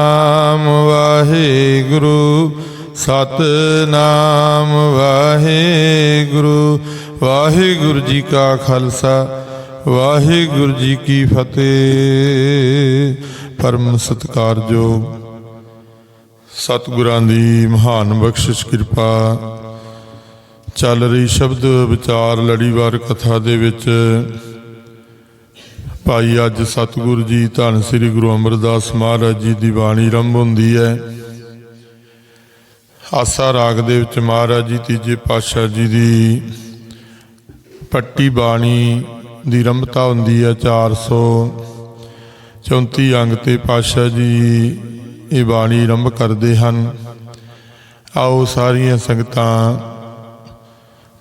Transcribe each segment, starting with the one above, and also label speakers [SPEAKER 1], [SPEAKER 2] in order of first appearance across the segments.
[SPEAKER 1] ਨਾਮ ਵਾਹਿਗੁਰੂ, ਸਤਨਾਮ ਵਾਹਿਗੁਰੂ। ਵਾਹਿਗੁਰੂ ਜੀ ਕਾ ਖਾਲਸਾ, ਵਾਹਿਗੁਰੂ ਜੀ ਕੀ ਫਤਿਹ। ਪਰਮ ਸਤਿਕਾਰਯੋਗ ਸਤਿਗੁਰਾਂ ਦੀ ਮਹਾਨ ਬਖਸ਼ਿਸ਼ ਕਿਰਪਾ, ਚੱਲ ਰਹੀ ਸ਼ਬਦ ਵਿਚਾਰ ਲੜੀਵਾਰ ਕਥਾ ਦੇ ਵਿੱਚ ਭਾਈ, ਅੱਜ ਸਤਿਗੁਰੂ ਜੀ ਧੰਨ ਸ੍ਰੀ ਗੁਰੂ ਅਮਰਦਾਸ ਮਹਾਰਾਜ ਜੀ ਦੀ ਬਾਣੀ ਆਰੰਭ ਹੁੰਦੀ ਹੈ। ਆਸਾ ਰਾਗ ਦੇ ਵਿੱਚ ਮਹਾਰਾਜ ਜੀ ਤੀਜੇ ਪਾਤਸ਼ਾਹ ਜੀ ਦੀ ਪੱਟੀ ਬਾਣੀ ਦੀ ਰੰਭਤਾ ਹੁੰਦੀ ਹੈ 434 ਅੰਗ ਤੇ ਪਾਤਸ਼ਾਹ ਜੀ ਇਹ ਬਾਣੀ ਆਰੰਭ ਕਰਦੇ ਹਨ। ਆਓ ਸਾਰੀਆਂ ਸੰਗਤਾਂ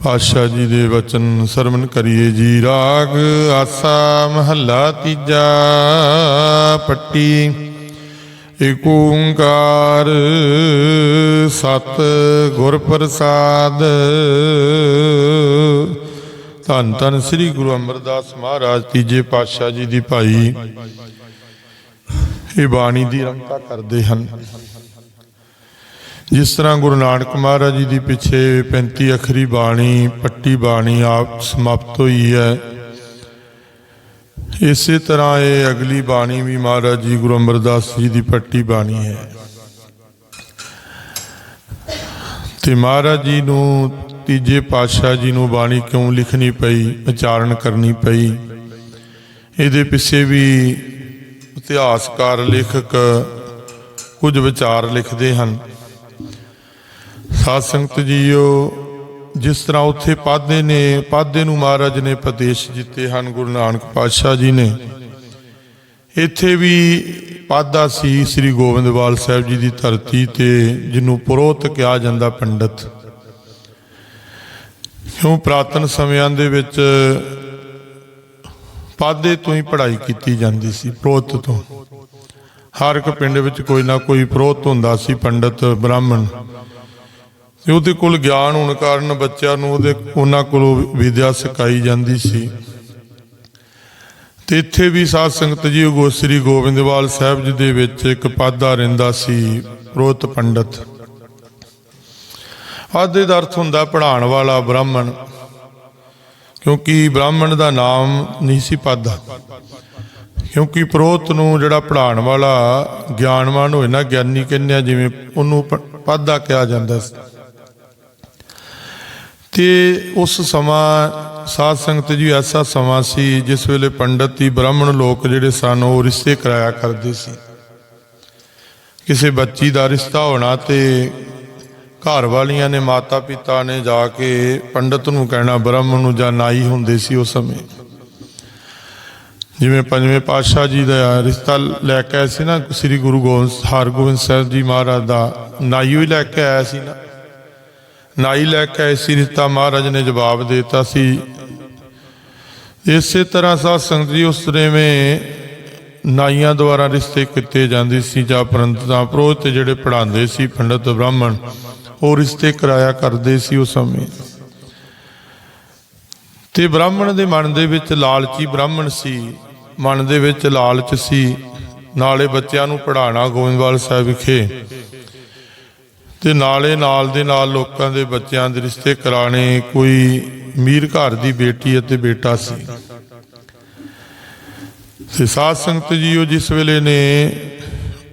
[SPEAKER 1] ਪਾਤਸ਼ਾਹ ਜੀ ਦੇ ਵਚਨ ਸਰਵਨ ਕਰੀਏ ਜੀ ਰਾਗ। ਆਸਾ ਮਹੱਲਾ ਤੀਜਾ ਪੱਟੀ। ਏਕ ਓੰਕਾਰ ਸਤ ਗੁਰ ਪ੍ਰਸਾਦ। ਧੰਨ ਧੰਨ ਸ੍ਰੀ ਗੁਰੂ ਅਮਰਦਾਸ ਮਹਾਰਾਜ ਤੀਜੇ ਪਾਤਸ਼ਾਹ ਜੀ ਦੀ ਭਾਈ। ਇਹ ਬਾਣੀ ਦੀ ਰੰਗਤਾ ਕਰਦੇ ਹਨ। ਜਿਸ ਤਰ੍ਹਾਂ ਗੁਰੂ ਨਾਨਕ ਮਹਾਰਾਜ ਜੀ ਦੀ ਪਿੱਛੇ 35 ਅਖਰੀ ਬਾਣੀ, ਪੱਟੀ ਬਾਣੀ ਆਪ ਸਮਾਪਤ ਹੋਈ ਹੈ। ਇਸੇ ਤਰ੍ਹਾਂ ਇਹ ਅਗਲੀ ਬਾਣੀ ਵੀ ਮਹਾਰਾਜ ਜੀ ਗੁਰੂ ਅਮਰਦਾਸ ਜੀ ਦੀ ਪੱਟੀ ਬਾਣੀ ਹੈ। ਤੇ ਮਹਾਰਾਜ ਜੀ ਨੂੰ ਤੀਜੇ ਪਾਤਸ਼ਾਹ ਜੀ ਨੂੰ ਬਾਣੀ ਕਿਉਂ ਲਿਖਣੀ ਪਈ, ਉਚਾਰਨ ਕਰਨੀ ਪਈ? ਇਹਦੇ ਪਿੱਛੇ ਵੀ ਇਤਿਹਾਸਕਾਰ ਲੇਖਕ ਕੁਝ ਵਿਚਾਰ ਲਿਖਦੇ ਹਨ। ਸਾਧ ਸੰਗਤ ਜੀਓ, ਜਿਸ ਤਰ੍ਹਾਂ ਉੱਥੇ ਪਾਦੇ ਨੇ, ਪਾਦੇ ਨੂੰ ਮਹਾਰਾਜ ਨੇ ਪ੍ਰਦੇਸ਼ ਜਿੱਤੇ ਹਨ ਗੁਰੂ ਨਾਨਕ ਪਾਤਸ਼ਾਹ ਜੀ ਨੇ। ਇੱਥੇ ਵੀ ਪਾਦਾ ਸੀ ਸ੍ਰੀ ਗੋਬਿੰਦਵਾਲ ਸਾਹਿਬ ਜੀ ਦੀ ਧਰਤੀ ਤੇ, ਜਿਹਨੂੰ ਪੁਰੋਤ ਕਿਹਾ ਜਾਂਦਾ ਪੰਡਤ। ਕਿਉਂ ਪ੍ਰਾਤਨ ਸਮਿਆਂ ਦੇ ਵਿੱਚ ਪਾਦੇ ਤੋਂ ਹੀ ਪੜ੍ਹਾਈ ਕੀਤੀ ਜਾਂਦੀ ਸੀ ਪ੍ਰੋਤ ਤੋਂ। ਹਰ ਇੱਕ ਪਿੰਡ ਵਿੱਚ ਕੋਈ ਨਾ ਕੋਈ ਪ੍ਰੋਤ ਹੁੰਦਾ ਸੀ ਪੰਡਤ, ਬ੍ਰਾਹਮਣ। ਤੇ ਉਹਦੇ ਕੋਲ ਗਿਆਨ ਹੋਣ ਕਾਰਨ ਬੱਚਿਆਂ ਨੂੰ ਉਹਦੇ ਉਹਨਾਂ ਕੋਲੋਂ ਵਿਦਿਆ ਸਿਖਾਈ ਜਾਂਦੀ ਸੀ। ਤੇ ਇੱਥੇ ਵੀ ਸਾਧ ਸੰਗਤ ਜੀ ਗੋ ਸ੍ਰੀ ਗੋਬਿੰਦਵਾਲ ਸਾਹਿਬ ਜੀ ਦੇ ਵਿੱਚ ਇੱਕ ਪਾਦਾ ਰਹਿੰਦਾ ਸੀ, ਪ੍ਰੋਤ ਪੰਡਤ। ਆਦੇ ਦਾ ਅਰਥ ਹੁੰਦਾ ਪੜਾਉਣ ਵਾਲਾ ਬ੍ਰਾਹਮਣ, ਕਿਉਂਕਿ ਬ੍ਰਾਹਮਣ ਦਾ ਨਾਮ ਨਹੀਂ ਸੀ ਪਾਦਾ ਕਿਉਂਕਿ ਪ੍ਰੋਤ ਨੂੰ ਜਿਹੜਾ ਪੜਾਉਣ ਵਾਲਾ ਗਿਆਨਵਾਨ ਹੋਏ ਨਾ, ਗਿਆਨੀ ਕਹਿੰਦੇ ਆ, ਜਿਵੇਂ ਉਹਨੂੰ ਪ- ਪਾਦਾ ਕਿਹਾ ਜਾਂਦਾ ਸੀ। ਤੇ ਉਸ ਸਮਾਂ ਸਾਧ ਸੰਗਤ ਜੀ ਐਸਾ ਸਮਾਂ ਸੀ ਜਿਸ ਵੇਲੇ ਪੰਡਤ ਦੀ ਬ੍ਰਾਹਮਣ ਲੋਕ ਜਿਹੜੇ ਸਨ, ਉਹ ਰਿਸ਼ਤੇ ਕਰਾਇਆ ਕਰਦੇ ਸੀ। ਕਿਸੇ ਬੱਚੀ ਦਾ ਰਿਸ਼ਤਾ ਹੋਣਾ ਤੇ ਘਰ ਵਾਲੀਆਂ ਨੇ ਮਾਤਾ ਪਿਤਾ ਨੇ ਜਾ ਕੇ ਪੰਡਤ ਨੂੰ ਕਹਿਣਾ, ਬ੍ਰਾਹਮਣ ਨੂੰ ਜਾਂ ਨਾਈ ਹੁੰਦੇ ਸੀ ਉਸ ਸਮੇਂ। ਜਿਵੇਂ ਪੰਜਵੇਂ ਪਾਤਸ਼ਾਹ ਜੀ ਦਾ ਰਿਸ਼ਤਾ ਲੈ ਕੇ ਆਏ ਸੀ ਨਾ, ਸ੍ਰੀ ਗੁਰੂ ਗੋਬਿੰਦ, ਹਰਗੋਬਿੰਦ ਸਾਹਿਬ ਜੀ ਮਹਾਰਾਜ ਦਾ, ਨਾਈ ਹੀ ਲੈ ਕੇ ਆਇਆ ਸੀ ਨਾ। ਨਾਈ ਲੈ ਕੇ ਆਏ ਸੀ ਰਿਸ਼ਤਾ ਮਹਾਰਾਜ ਨੇ ਜਵਾਬ ਦੇ ਦਿੱਤਾ ਸੀ। ਇਸੇ ਤਰ੍ਹਾਂ ਸਾਧ ਸੰਗਤ ਜੀ, ਉਸ ਤਰ੍ਹਾਂ ਨਾਈਆਂ ਦੁਆਰਾ ਰਿਸ਼ਤੇ ਕੀਤੇ ਜਾਂਦੇ ਸੀ, ਜਾਂ ਪਰੰਤੂ ਪ੍ਰੋਤ ਜਿਹੜੇ ਪੜਾਉਂਦੇ ਸੀ, ਪੰਡਤ ਬ੍ਰਾਹਮਣ, ਉਹ ਰਿਸ਼ਤੇ ਕਰਾਇਆ ਕਰਦੇ ਸੀ ਉਸ ਸਮੇਂ। ਤੇ ਬ੍ਰਾਹਮਣ ਦੇ ਮਨ ਦੇ ਵਿੱਚ ਲਾਲਚੀ ਬ੍ਰਾਹਮਣ ਸੀ, ਮਨ ਦੇ ਵਿੱਚ ਲਾਲਚ ਸੀ। ਨਾਲੇ ਬੱਚਿਆਂ ਨੂੰ ਪੜਾਉਣਾ ਗੋਬਿੰਦਵਾਲ ਸਾਹਿਬ ਵਿਖੇ ਤੇ ਨਾਲੇ ਨਾਲ ਦੇ ਨਾਲ ਲੋਕਾਂ ਦੇ ਬੱਚਿਆਂ ਦੇ ਰਿਸ਼ਤੇ ਕਰਾਣੇ ਕੋਈ ਮੀਰ ਘਰ ਦੀ ਬੇਟੀ ਅਤੇ ਬੇਟਾ ਸੀ। ਤੇ ਸਾਧ ਸੰਗਤ ਜੀ ਉਹ ਜਿਸ ਵੇਲੇ ਨੇ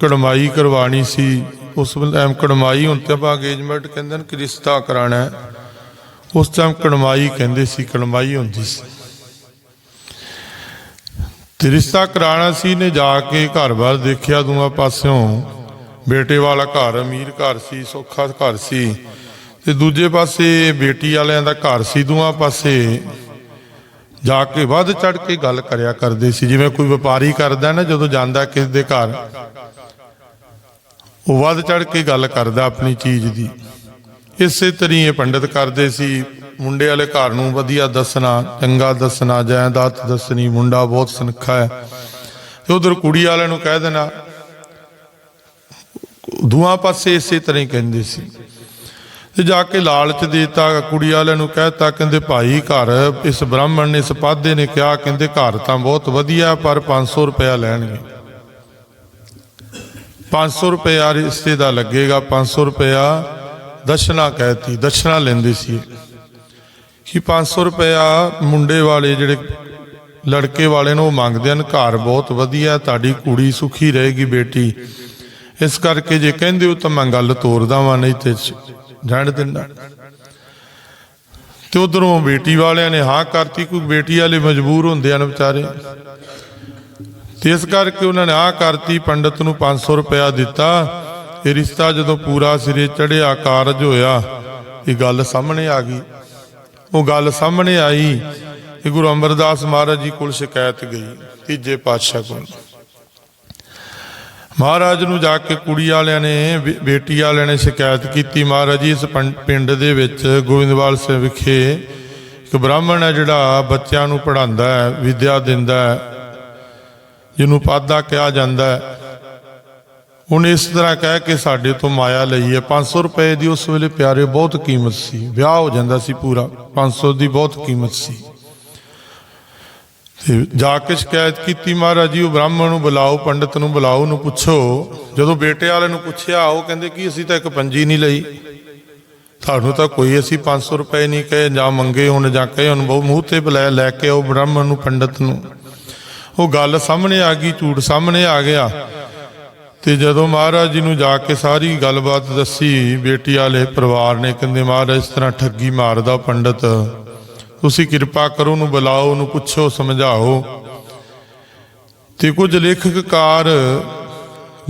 [SPEAKER 1] ਕੜਮਾਈ ਕਰਵਾਣੀ ਸੀ, ਉਸ ਵੇਲੇ ਟਾਈਮ ਕੜਮਾਈ ਹੁਣ ਤੇ ਆਪਾਂ ਅੰਗੇਜਮੈਂਟ ਕਹਿੰਦੇ ਨੇ ਕਿ ਰਿਸ਼ਤਾ ਕਰਾਣਾ ਹੈ। ਉਸ ਟਾਈਮ ਕੜਮਾਈ ਕਹਿੰਦੇ ਸੀ ਕੜਮਾਈ ਹੁੰਦੀ ਸੀ। ਤੇ ਰਿਸ਼ਤਾ ਕਰਾਣਾ ਸੀ ਨੇ ਜਾ ਕੇ ਘਰ-ਬਾਰ ਦੇਖਿਆ ਦੋਵਾਂ ਪਾਸਿਓਂ। ਬੇਟੇ ਵਾਲਾ ਘਰ, ਅਮੀਰ ਘਰ ਸੀ, ਸੌਖਾ ਘਰ ਸੀ। ਤੇ ਦੂਜੇ ਪਾਸੇ ਬੇਟੀ ਵਾਲਿਆਂ ਦਾ ਘਰ ਸੀ, ਦੋਵਾਂ ਪਾਸੇ ਜਾ ਕੇ ਵੱਧ ਚੜ ਕੇ ਗੱਲ ਕਰਿਆ ਕਰਦੇ ਸੀ। ਜਿਵੇਂ ਕੋਈ ਵਪਾਰੀ ਕਰਦਾ ਨਾ, ਜਦੋਂ ਜਾਂਦਾ ਕਿਸੇ ਦੇ ਘਰ, ਉਹ ਵੱਧ ਚੜ ਕੇ ਗੱਲ ਕਰਦਾ ਆਪਣੀ ਚੀਜ਼ ਦੀ। ਇਸੇ ਤਰੀ ਇਹ ਪੰਡਤ ਕਰਦੇ ਸੀ। ਮੁੰਡੇ ਵਾਲੇ ਘਰ ਨੂੰ ਵਧੀਆ ਦੱਸਣਾ, ਚੰਗਾ ਦੱਸਣਾ, ਜਾਇਦਾਦ ਦੱਸਣੀ, ਮੁੰਡਾ ਬਹੁਤ ਸੁਨੱਖਾ ਹੈ। ਤੇ ਉਧਰ ਕੁੜੀ ਵਾਲਿਆਂ ਨੂੰ ਕਹਿ ਦੇਣਾ ਦੂਆਂ ਪਾਸੇ ਇਸੇ ਤਰ੍ਹਾਂ ਹੀ ਕਹਿੰਦੇ ਸੀ। ਤੇ ਜਾ ਕੇ ਲਾਲਚ ਦੇਤਾ, ਕੁੜੀ ਵਾਲਿਆਂ ਨੂੰ ਕਹਿਤਾ, ਕਹਿੰਦੇ, ਭਾਈ ਘਰ, ਇਸ ਬ੍ਰਾਹਮਣ ਨੇ, ਇਸ ਪਾਦੇ ਨੇ ਕਿਹਾ, ਕਹਿੰਦੇ, ਘਰ ਤਾਂ ਬਹੁਤ ਵਧੀਆ, ਪਰ 500 ਰੁਪਇਆ ਲੈਣਗੇ। 500 ਰੁਪਇਆ ਰਿਸ਼ਤੇ ਦਾ ਲੱਗੇਗਾ 500 ਰੁਪਇਆ ਦਸ਼ਨਾ ਕਹਿਤੀ, ਦਸ਼ਨਾ ਲੈਂਦੇ ਸੀ। ਕਿ 500 ਰੁਪਇਆ ਮੁੰਡੇ ਵਾਲੇ ਜਿਹੜੇ ਲੜਕੇ ਵਾਲੇ ਨੂੰ, ਉਹ ਮੰਗਦੇ ਹਨ, ਘਰ ਬਹੁਤ ਵਧੀਆ, ਤੁਹਾਡੀ ਕੁੜੀ ਸੁਖੀ ਰਹੇਗੀ ਬੇਟੀ। ਇਸ ਕਰਕੇ ਜੇ ਕਹਿੰਦੇ ਹੋ ਤਾਂ ਮੈਂ ਗੱਲ ਤੋਰਦਾ ਵਾਂ ਨਹੀਂ ਤੇ ਜਾਣ ਦਿੰਦਾ। ਤੇ ਉਧਰੋਂ ਬੇਟੀ ਵਾਲਿਆਂ ਨੇ ਹਾਂ ਕਰਤੀ, ਕੋਈ ਬੇਟੀ ਵਾਲੇ ਮਜਬੂਰ ਹੁੰਦੇ ਹਨ ਵਿਚਾਰੇ। ਤੇ ਇਸ ਕਰਕੇ ਉਹਨਾਂ ਨੇ ਆਹ ਕਰਤੀ, ਪੰਡਤ ਨੂੰ 500 ਰੁਪਇਆ ਦਿੱਤਾ। ਇਹ ਰਿਸ਼ਤਾ ਜਦੋਂ ਪੂਰਾ ਸਿਰੇ ਚੜਿਆ, ਕਾਰਜ ਹੋਇਆ, ਇਹ ਗੱਲ ਸਾਹਮਣੇ ਆ ਗਈ। ਉਹ ਗੱਲ ਸਾਹਮਣੇ ਆਈ ਕਿ ਗੁਰੂ ਅਮਰਦਾਸ ਮਹਾਰਾਜ ਜੀ ਕੋਲ ਸ਼ਿਕਾਇਤ ਗਈ, ਤੀਜੇ ਪਾਤਸ਼ਾਹ ਕੋਲ। ਮਹਾਰਾਜ ਨੂੰ ਜਾ ਕੇ ਕੁੜੀ ਵਾਲਿਆਂ ਨੇ, ਬੇ- ਬੇਟੀ ਵਾਲਿਆਂ ਨੇ ਸ਼ਿਕਾਇਤ ਕੀਤੀ। ਮਹਾਰਾਜ ਜੀ, ਇਸ ਪੰ- ਪਿੰਡ ਦੇ ਵਿੱਚ ਗੋਇੰਦਵਾਲ ਸਾਹਿਬ ਵਿਖੇ ਇੱਕ ਬ੍ਰਾਹਮਣ ਹੈ ਜਿਹੜਾ ਬੱਚਿਆਂ ਨੂੰ ਪੜ੍ਹਾਉਂਦਾ ਹੈ, ਵਿਦਿਆ ਦਿੰਦਾ ਹੈ, ਜਿਹਨੂੰ ਪਾਦਾ ਕਿਹਾ ਜਾਂਦਾ ਹੈ। ਉਹਨੇ ਇਸ ਤਰ੍ਹਾਂ ਕਹਿ ਕੇ ਸਾਡੇ ਤੋਂ ਮਾਇਆ ਲਈ ਹੈ। 500 ਰੁਪਏ ਦੀ ਉਸ ਵੇਲੇ ਪਿਆਰੇ ਬਹੁਤ ਕੀਮਤ ਸੀ। ਵਿਆਹ ਹੋ ਜਾਂਦਾ ਸੀ ਪੂਰਾ। 500 ਦੀ ਬਹੁਤ ਕੀਮਤ ਸੀ। ਜਾ ਕੇ ਸ਼ਿਕਾਇਤ ਕੀਤੀ ਮਹਾਰਾਜ ਜੀ, ਉਹ ਬ੍ਰਾਹਮਣ ਨੂੰ ਬੁਲਾਓ, ਪੰਡਤ ਨੂੰ ਬੁਲਾਓ ਨੂੰ ਪੁੱਛੋ। ਜਦੋਂ ਬੇਟੇ ਵਾਲੇ ਨੂੰ ਪੁੱਛਿਆ, ਉਹ ਕਹਿੰਦੇ ਕਿ ਅਸੀਂ ਤਾਂ ਇੱਕ ਪੰਜੀ ਨਹੀਂ ਲਈ। ਤੁਹਾਨੂੰ ਤਾਂ ਕੋਈ ਅਸੀਂ 500 ਰੁਪਏ ਨਹੀਂ ਕਹੇ, ਜਾਂ ਮੰਗੇ ਹੁਣ, ਜਾਂ ਕਹੇ ਹੁਣ ਬਹੁਤ ਮੂੰਹ ਤੇ ਬੁਲਾਇਆ ਲੈ ਕੇ ਉਹ ਬ੍ਰਾਹਮਣ ਨੂੰ, ਪੰਡਤ ਨੂੰ। ਉਹ ਗੱਲ ਸਾਹਮਣੇ ਆ ਗਈ, ਝੂਠ ਸਾਹਮਣੇ ਆ ਗਿਆ। ਤੇ ਜਦੋਂ ਮਹਾਰਾਜ ਜੀ ਨੂੰ ਜਾ ਕੇ ਸਾਰੀ ਗੱਲਬਾਤ ਦੱਸੀ, ਬੇਟੀ ਵਾਲੇ ਪਰਿਵਾਰ ਨੇ, ਕਹਿੰਦੇ ਮਹਾਰਾਜ ਇਸ ਤਰ੍ਹਾਂ ਠੱਗੀ ਮਾਰਦਾ ਪੰਡਤ। ਤੁਸੀਂ ਕਿਰਪਾ ਕਰੋ, ਉਹਨੂੰ ਬੁਲਾਓ, ਉਹਨੂੰ ਪੁੱਛੋ, ਸਮਝਾਓ। ਤੇ ਕੁਝ ਲੇਖਕਕਾਰ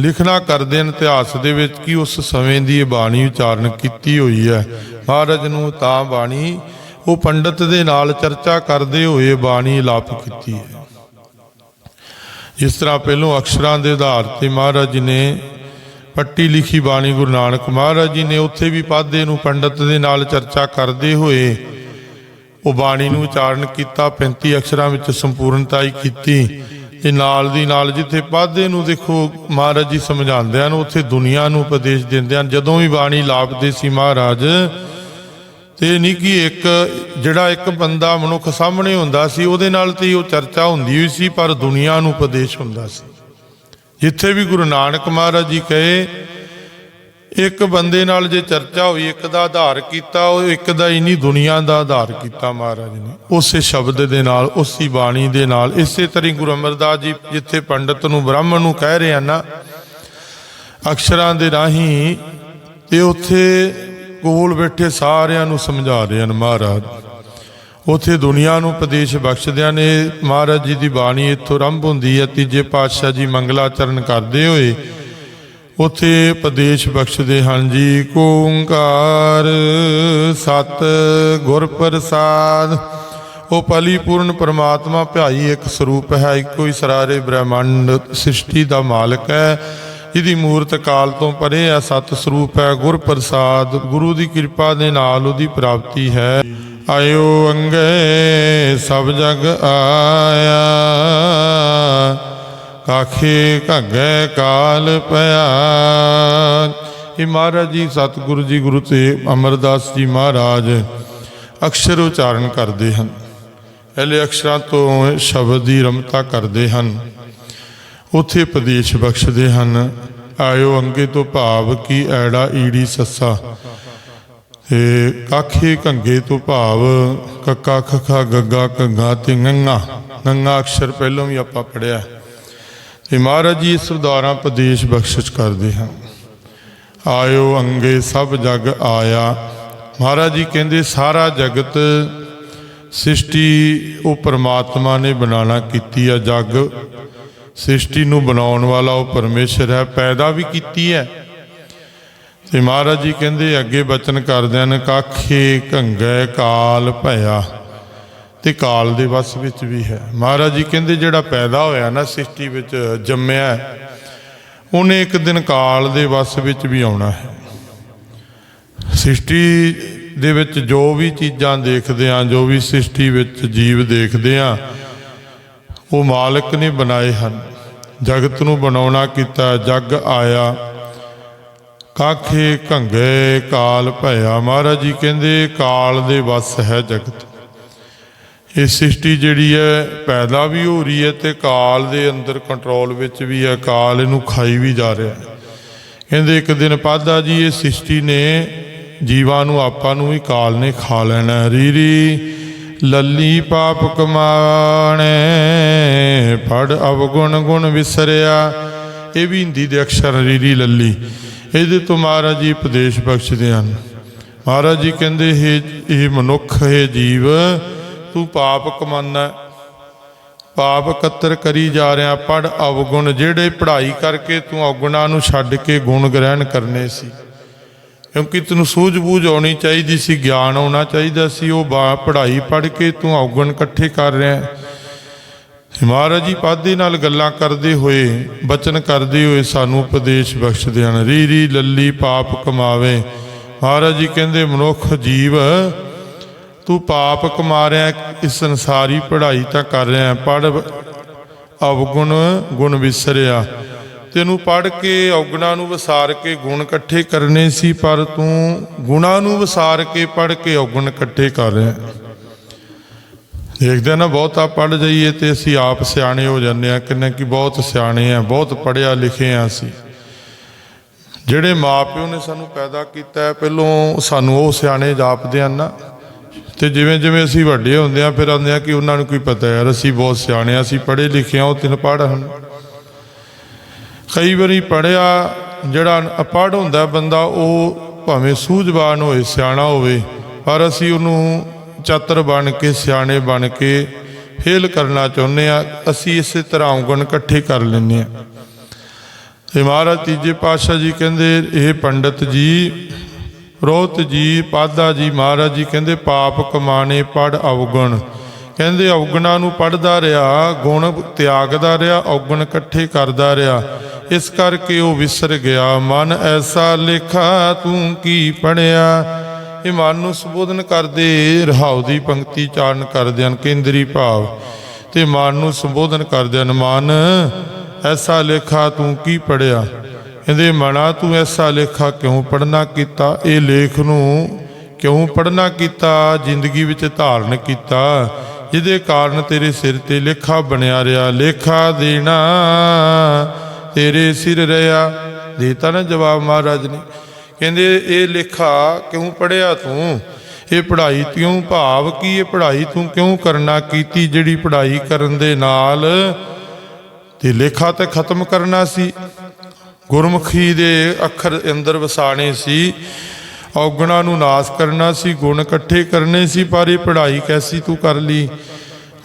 [SPEAKER 1] ਲਿਖਣਾ ਕਰਦੇ ਹਨ ਇਤਿਹਾਸ ਦੇ ਵਿੱਚ ਕਿ ਉਸ ਸਮੇਂ ਦੀ ਇਹ ਬਾਣੀ ਉਚਾਰਨ ਕੀਤੀ ਹੋਈ ਹੈ। ਮਹਾਰਾਜ ਨੂੰ ਤਾਂ ਬਾਣੀ, ਉਹ ਪੰਡਤ ਦੇ ਨਾਲ ਚਰਚਾ ਕਰਦੇ ਹੋਏ ਬਾਣੀ ਲਾਪ ਕੀਤੀ ਹੈ। ਜਿਸ ਤਰ੍ਹਾਂ ਪਹਿਲੋਂ ਅਕਸ਼ਰਾਂ ਦੇ ਆਧਾਰ ਤੇ ਮਹਾਰਾਜ ਨੇ ਪੱਟੀ ਲਿਖੀ ਬਾਣੀ ਗੁਰੂ ਨਾਨਕ ਮਹਾਰਾਜ ਜੀ ਨੇ, ਉੱਥੇ ਵੀ ਪਾਦੇ ਨੂੰ ਪੰਡਤ ਦੇ ਨਾਲ ਚਰਚਾ ਕਰਦੇ ਹੋਏ ਉਹ ਬਾਣੀ ਨੂੰ ਉਚਾਰਨ ਕੀਤਾ 35 ਅਕਸ਼ਰਾਂ ਵਿੱਚ ਸੰਪੂਰਨਤਾਈ ਕੀਤੀ। ਤੇ ਨਾਲ ਦੀ ਨਾਲ ਜਿੱਥੇ ਪਾਦੇ ਨੂੰ ਦੇਖੋ, ਮਹਾਰਾਜ ਜੀ ਸਮਝਾਉਂਦੇ ਹਨ, ਉੱਥੇ ਦੁਨੀਆ ਨੂੰ ਉਪਦੇਸ਼ ਦਿੰਦੇ ਹਨ। ਜਦੋਂ ਵੀ ਬਾਣੀ ਲਾਪਦੇ ਸੀ ਮਹਾਰਾਜ, ਤੇ ਨਹੀਂ ਕਿ ਇੱਕ, ਜਿਹੜਾ ਇੱਕ ਬੰਦਾ ਮਨੁੱਖ ਸਾਹਮਣੇ ਹੁੰਦਾ ਸੀ, ਉਹਦੇ ਨਾਲ ਤੇ ਉਹ ਚਰਚਾ ਹੁੰਦੀ ਹੋਈ ਸੀ, ਪਰ ਦੁਨੀਆ ਨੂੰ ਉਪਦੇਸ਼ ਹੁੰਦਾ ਸੀ। ਜਿੱਥੇ ਵੀ ਗੁਰੂ ਨਾਨਕ ਮਹਾਰਾਜ ਜੀ ਕਹੇ ਇੱਕ ਬੰਦੇ ਨਾਲ ਜੇ ਚਰਚਾ ਹੋਈ, ਇੱਕ ਦਾ ਆਧਾਰ ਕੀਤਾ, ਉਹ ਇੱਕ ਦਾ ਹੀ ਨਹੀਂ ਦੁਨੀਆ ਦਾ ਆਧਾਰ ਕੀਤਾ ਮਹਾਰਾਜ ਨੇ। ਉਸੇ ਸ਼ਬਦ ਦੇ ਨਾਲ, ਉਸੇ ਬਾਣੀ ਦੇ ਨਾਲ, ਇਸੇ ਤਰ੍ਹਾਂ ਹੀ ਗੁਰੂ ਅਮਰਦਾਸ ਜੀ ਜਿੱਥੇ ਪੰਡਤ ਨੂੰ ਬ੍ਰਾਹਮਣ ਨੂੰ ਕਹਿ ਰਹੇ ਹਨ ਨਾ, ਅਕਸ਼ਰਾਂ ਦੇ ਰਾਹੀਂ ਤੇ ਉੱਥੇ ਕੋਲ ਬੈਠੇ ਸਾਰਿਆਂ ਨੂੰ ਸਮਝਾ ਰਹੇ ਹਨ ਮਹਾਰਾਜ। ਉਥੇ ਦੁਨੀਆ ਨੂੰ ਉਪਦੇਸ਼ ਬਖਸ਼ਦਿਆਂ ਨੇ ਮਹਾਰਾਜ ਜੀ ਦੀ ਬਾਣੀ ਇੱਥੋਂ ਆਰੰਭ ਹੁੰਦੀ ਹੈ, ਤੀਜੇ ਪਾਤਸ਼ਾਹ ਜੀ ਮੰਗਲਾਚਰਨ ਕਰਦੇ ਹੋਏ ਉਥੇ ਉਪਦੇਸ਼ ਬਖਸ਼ਦੇ ਹਨ ਜੀ, ਕੋ ਓੰਕਾਰ ਸਤ ਗੁਰ ਪ੍ਰਸਾਦ। ਉਹ ਪਲੀਪੂਰਨ ਪਰਮਾਤਮਾ ਭਿਆਈ ਇੱਕ ਸਰੂਪ ਹੈ, ਇੱਕੋ ਹੀ ਸਰਾਰੇ ਬ੍ਰਹਮੰਡ ਸ੍ਰਿਸ਼ਟੀ ਦਾ ਮਾਲਕ ਹੈ। ਜਿਹਦੀ ਮੂਰਤ ਕਾਲ ਤੋਂ ਪਰੇ ਹੈ, ਸਤ ਸਰੂਪ ਹੈ, ਗੁਰ ਪ੍ਰਸਾਦ, ਗੁਰੂ ਦੀ ਕਿਰਪਾ ਦੇ ਨਾਲ ਉਹਦੀ ਪ੍ਰਾਪਤੀ ਹੈ। ਆਇਓ ਅੰਗੇ ਸਭ ਜਗ ਆਇਆ। ਕਾਖੇ ਘੱਗੇ ਕਾਲ ਪਿਆ ਇਹ ਮਹਾਰਾਜ ਜੀ ਸਤਿਗੁਰੂ ਜੀ, ਗੁਰੂ ਤੇ ਅਮਰਦਾਸ ਜੀ ਮਹਾਰਾਜ ਅਕਸ਼ਰ ਉਚਾਰਨ ਕਰਦੇ ਹਨ। ਪਹਿਲੇ ਅਕਸ਼ਰਾਂ ਤੋਂ ਸ਼ਬਦ ਦੀ ਰਮਤਾ ਕਰਦੇ ਹਨ। ਉਥੇ ਉਪਦੇਸ਼ ਬਖਸ਼ਦੇ ਹਨ। ਆਇਓ ਅੰਗੇ ਤੋਂ ਭਾਵ ਕੀ ਐੜਾ ਈੜੀ ਸੱਸਾ। ਤੇ ਕਾਖੇ ਕੰਗੇ ਤੋਂ ਭਾਵ ਕੱਕਾ ਖਖਾ ਗੱਗਾ ਕੰਗਾ ਤੇ ਨੰਗਾ। ਨੰਗਾ ਅਕਸ਼ਰ ਪਹਿਲਾਂ ਵੀ ਆਪਾਂ ਪੜਿਆ ਤੇ ਮਹਾਰਾਜ ਜੀ, ਇਸ ਪ੍ਰਦੇਸ਼ ਉਪਦੇਸ਼ ਬਖਸ਼ਿਸ਼ ਕਰਦੇ ਹਾਂ। ਆਇਓ ਅੰਗੇ ਸਭ ਜਗ ਆਇਆ। ਮਹਾਰਾਜ ਜੀ ਕਹਿੰਦੇ, ਸਾਰਾ ਜਗਤ ਸ੍ਰਿਸ਼ਟੀ ਉਹ ਪਰਮਾਤਮਾ ਨੇ ਬਣਾਣਾ ਕੀਤੀ ਆ ਜਗ। ਸ੍ਰਿਸ਼ਟੀ ਨੂੰ ਬਣਾਉਣ ਵਾਲਾ ਉਹ ਪਰਮੇਸ਼ਰ ਹੈ, ਪੈਦਾ ਵੀ ਕੀਤੀ ਹੈ। ਤੇ ਮਹਾਰਾਜ ਜੀ ਕਹਿੰਦੇ, ਅੱਗੇ ਬਚਨ ਕਰਦਿਆਂ ਨੇ ਕਾਖੇ ਘੰਗੈ ਕਾਲ ਭਇਆ। ਤੇ ਕਾਲ ਦੇ ਵਸ ਵਿੱਚ ਵੀ ਹੈ। ਮਹਾਰਾਜ ਜੀ ਕਹਿੰਦੇ ਜਿਹੜਾ ਪੈਦਾ ਹੋਇਆ ਨਾ, ਸ੍ਰਿਸ਼ਟੀ ਵਿੱਚ ਜੰਮਿਆ ਉਹਨੇ ਇੱਕ ਦਿਨ ਕਾਲ ਦੇ ਵਸ ਵਿੱਚ ਵੀ ਆਉਣਾ ਹੈ। ਸ੍ਰਿਸ਼ਟੀ ਦੇ ਵਿੱਚ ਜੋ ਵੀ ਚੀਜ਼ਾਂ ਦੇਖਦੇ ਆ ਜੋ ਵੀ ਸ੍ਰਿਸ਼ਟੀ ਵਿੱਚ ਜੀਵ ਦੇਖਦੇ ਆ ਉਹ ਮਾਲਕ ਨੇ ਬਣਾਏ ਹਨ। ਜਗਤ ਨੂੰ ਬਣਾਉਣਾ ਕੀਤਾ, ਜਗ ਆਇਆ, ਕਾਖੇ ਘੰਗੇ ਕਾਲ ਭਇਆ। ਮਹਾਰਾਜ ਜੀ ਕਹਿੰਦੇ ਕਾਲ ਦੇ ਵਸ ਹੈ ਜਗਤ। ਇਹ ਸ੍ਰਿਸ਼ਟੀ ਜਿਹੜੀ ਹੈ, ਪੈਦਾ ਵੀ ਹੋ ਰਹੀ ਹੈ ਤੇ ਕਾਲ ਦੇ ਅੰਦਰ ਕੰਟਰੋਲ ਵਿੱਚ ਵੀ ਹੈ, ਕਾਲ ਇਹਨੂੰ ਖਾਈ ਵੀ ਜਾ ਰਿਹਾ ਹੈ। ਕਹਿੰਦੇ ਇੱਕ ਦਿਨ ਪਾਦਾ ਜੀ, ਇਹ ਸ੍ਰਿਸ਼ਟੀ ਨੇ ਜੀਵਾਂ ਨੂੰ, ਆਪਾਂ ਨੂੰ ਵੀ ਕਾਲ ਨੇ ਖਾ ਲੈਣਾ ਰੀਰੀ ਲੱਲੀ ਪਾਪ ਕਮਾਣੇ ਪੜ ਅਵਗੁਣ ਗੁਣ ਵਿਸਰਿਆ। ਇਹ ਵੀ ਹਿੰਦੀ ਦੇ ਅਕਸ਼ਰ ਰੀਰੀ ਲੱਲੀ। ਇਹਦੇ ਤੋਂ ਮਹਾਰਾਜ ਜੀ ਉਪਦੇਸ਼ ਬਖਸ਼ਦੇ ਹਨ। ਮਹਾਰਾਜ ਜੀ ਕਹਿੰਦੇ ਇਹ ਇਹ ਮਨੁੱਖ, ਹੈ ਜੀਵ ਤੂੰ ਪਾਪ ਕਮਾਨਾ। ਪਾਪ ਕਤਰ ਕਰੀ ਜਾ ਰਿਹਾ ਪੜ ਅਵਗੁਣ। ਜਿਹੜੇ ਪੜ੍ਹਾਈ ਕਰਕੇ ਤੂੰ ਅਵਗੁਣਾਂ ਨੂੰ ਛੱਡ ਕੇ ਗੁਣ ਗ੍ਰਹਿਣ ਕਰਨੇ ਸੀ। ਕਿਉਂਕਿ ਤੈਨੂੰ ਸੂਝ-ਬੂਝ ਆਉਣੀ ਚਾਹੀਦੀ ਸੀ, ਗਿਆਨ ਆਉਣਾ ਚਾਹੀਦਾ ਸੀ। ਉਹ ਬਾ, ਪੜ੍ਹਾਈ ਪੜ੍ਹ ਕੇ ਤੂੰ ਅਵਗੁਣ ਇਕੱਠੇ ਕਰ ਰਿਹਾ। ਮਹਾਰਾਜ ਜੀ, ਪਾਦੇ ਨਾਲ ਗੱਲਾਂ ਕਰਦੇ ਹੋਏ, ਬਚਨ ਕਰਦੇ ਹੋਏ ਸਾਨੂੰ ਉਪਦੇਸ਼ ਬਖਸ਼ਦੇ ਹਨ। ਰੀ ਰੀ ਲੱਲੀ, ਪਾਪ ਕਮਾਵੇ। ਮਹਾਰਾਜ ਜੀ ਕਹਿੰਦੇ, ਮਨੁੱਖ ਜੀਵ ਤੂੰ ਪਾਪ ਕਮਾ ਰਿਹਾ ਇਸ ਸੰਸਾਰੀ ਪੜ੍ਹਾਈ ਤਾਂ ਕਰ ਰਿਹਾ ਪੜ ਅਵਗੁਣ ਗੁਣ ਵਿਸਰਿਆ। ਤੈਨੂੰ ਪੜ ਕੇ ਔਗਣਾਂ ਨੂੰ ਵਿਸਾਰ ਕੇ ਗੁਣ ਇਕੱਠੇ ਕਰਨੇ ਸੀ, ਪਰ ਤੂੰ ਗੁਣਾਂ ਨੂੰ ਵਿਸਾਰ ਕੇ ਪੜ ਕੇ ਔਗਣ ਇਕੱਠੇ ਕਰ ਰਿਹਾ ਦੇਖਦੇ ਆ ਨਾ, ਬਹੁਤਾ ਪੜ ਜਾਈਏ ਤੇ ਅਸੀਂ ਆਪ ਸਿਆਣੇ ਹੋ ਜਾਂਦੇ ਆ ਕਿੰਨੇ ਕਿ ਬਹੁਤ ਸਿਆਣੇ ਆ ਬਹੁਤ ਪੜਿਆ ਲਿਖੇ ਆ ਅਸੀਂ। ਜਿਹੜੇ ਮਾਪਿਓ ਨੇ ਸਾਨੂੰ ਪੈਦਾ ਕੀਤਾ ਪਹਿਲੋਂ ਸਾਨੂੰ ਉਹ ਸਿਆਣੇ ਜਾਪਦੇ ਆ ਨਾ ਤੇ ਜਿਵੇਂ ਜਿਵੇਂ ਅਸੀਂ ਵੱਡੇ ਹੁੰਦੇ ਆ ਫਿਰ ਆਉਂਦੇ ਆ ਕਿ ਉਹਨਾਂ ਨੂੰ ਕੀ ਪਤਾ ਯਾਰ ਅਸੀਂ ਬਹੁਤ ਸਿਆਣੇ ਆ ਅਸੀਂ ਪੜ੍ਹੇ ਲਿਖੇ ਆ ਉਹ ਤਿੰਨ ਪੜ੍ਹ ਹਨ। ਕਈ ਵਾਰੀ ਪੜਿਆ ਜਿਹੜਾ ਅਪੜ ਹੁੰਦਾ ਬੰਦਾ, ਉਹ ਭਾਵੇਂ ਸੂਝਵਾਨ ਹੋਏ ਸਿਆਣਾ ਹੋਵੇ, ਪਰ ਅਸੀਂ ਉਹਨੂੰ ਚਾਤਰ ਬਣ ਕੇ, ਸਿਆਣੇ ਬਣ ਕੇ ਫੇਲ ਕਰਨਾ ਚਾਹੁੰਦੇ ਆ ਅਸੀਂ ਇਸੇ ਤਰ੍ਹਾਂ ਔਗਣ ਇਕੱਠੇ ਕਰ ਲੈਂਦੇ ਆ ਤੇ ਮਹਾਰਾਜ ਤੀਜੇ ਪਾਤਸ਼ਾਹ ਜੀ ਕਹਿੰਦੇ, ਇਹ ਪੰਡਤ ਜੀ ਰੋਹਤ ਜੀ ਪਾਦਾ ਜੀ ਮਹਾਰਾਜ ਜੀ ਕਹਿੰਦੇ, ਪਾਪ ਕਮਾਣੇ ਪੜ ਅਵਗੁਣ। ਕਹਿੰਦੇ, ਅਵਗੁਣਾਂ ਨੂੰ ਪੜਦਾ ਰਿਹਾ, ਗੁਣ ਤਿਆਗਦਾ ਰਿਹਾ, ਅਵਗੁਣ ਇਕੱਠੇ ਕਰਦਾ ਰਿਹਾ। ਇਸ ਕਰਕੇ ਉਹ ਵਿਸਰ ਗਿਆ। ਮਨ ਐਸਾ ਲੇਖਾ, ਤੂੰ ਕੀ ਪੜਿਆ ਇਹ ਮਨ ਨੂੰ ਸੰਬੋਧਨ ਕਰਦੇ ਰਹਾਉ ਦੀ ਪੰਕਤੀ ਚਾਰਨ ਕਰਦੇ ਹਨ ਕੇਂਦਰੀ ਭਾਵ। ਤੇ ਮਨ ਨੂੰ ਸੰਬੋਧਨ ਕਰਦੇ ਹਨ, ਮਨ, ਐਸਾ ਲੇਖਾ, ਤੂੰ ਕੀ ਪੜਿਆ ਕਹਿੰਦੇ ਮਨਾ ਤੂੰ ਐਸਾ ਲੇਖਾ ਕਿਉਂ ਪੜਨਾ ਕੀਤਾ? ਇਹ ਲੇਖ ਨੂੰ ਕਿਉਂ ਪੜਨਾ ਕੀਤਾ? ਜ਼ਿੰਦਗੀ ਵਿੱਚ ਧਾਰਨ ਕੀਤਾ। ਜਿਹਦੇ ਕਾਰਨ ਤੇਰੇ ਸਿਰ ਤੇ ਲੇਖਾ ਬਣਿਆ ਰਿਹਾ। ਲੇਖਾ ਦੇਣਾ ਤੇਰੇ ਸਿਰ ਰਿਹਾ। ਦੇਤਾ ਨਾ ਜਵਾਬ ਮਹਾਰਾਜ ਨੇ। ਕਹਿੰਦੇ ਇਹ ਲੇਖਾ ਕਿਉਂ ਪੜਿਆ ਤੂੰ? ਇਹ ਪੜ੍ਹਾਈ ਕਿਉਂ ਭਾਵ ਕੀ? ਇਹ ਪੜ੍ਹਾਈ ਤੂੰ ਕਿਉਂ ਕਰਨਾ ਕੀਤੀ? ਜਿਹੜੀ ਪੜ੍ਹਾਈ ਕਰਨ ਦੇ ਨਾਲ ਤੇ ਲੇਖਾ ਤੇ ਖਤਮ ਕਰਨਾ ਸੀ। ਗੁਰਮੁਖੀ ਦੇ ਅੱਖਰ ਅੰਦਰ ਵਸਾਣੇ ਸੀ, ਔਗਣਾ ਨੂੰ ਨਾਸ ਕਰਨਾ ਸੀ, ਗੁਣ ਇਕੱਠੇ ਕਰਨੇ ਸੀ, ਪਰ ਇਹ ਪੜ੍ਹਾਈ ਕੈਸੀ ਤੂੰ ਕਰ ਲਈ?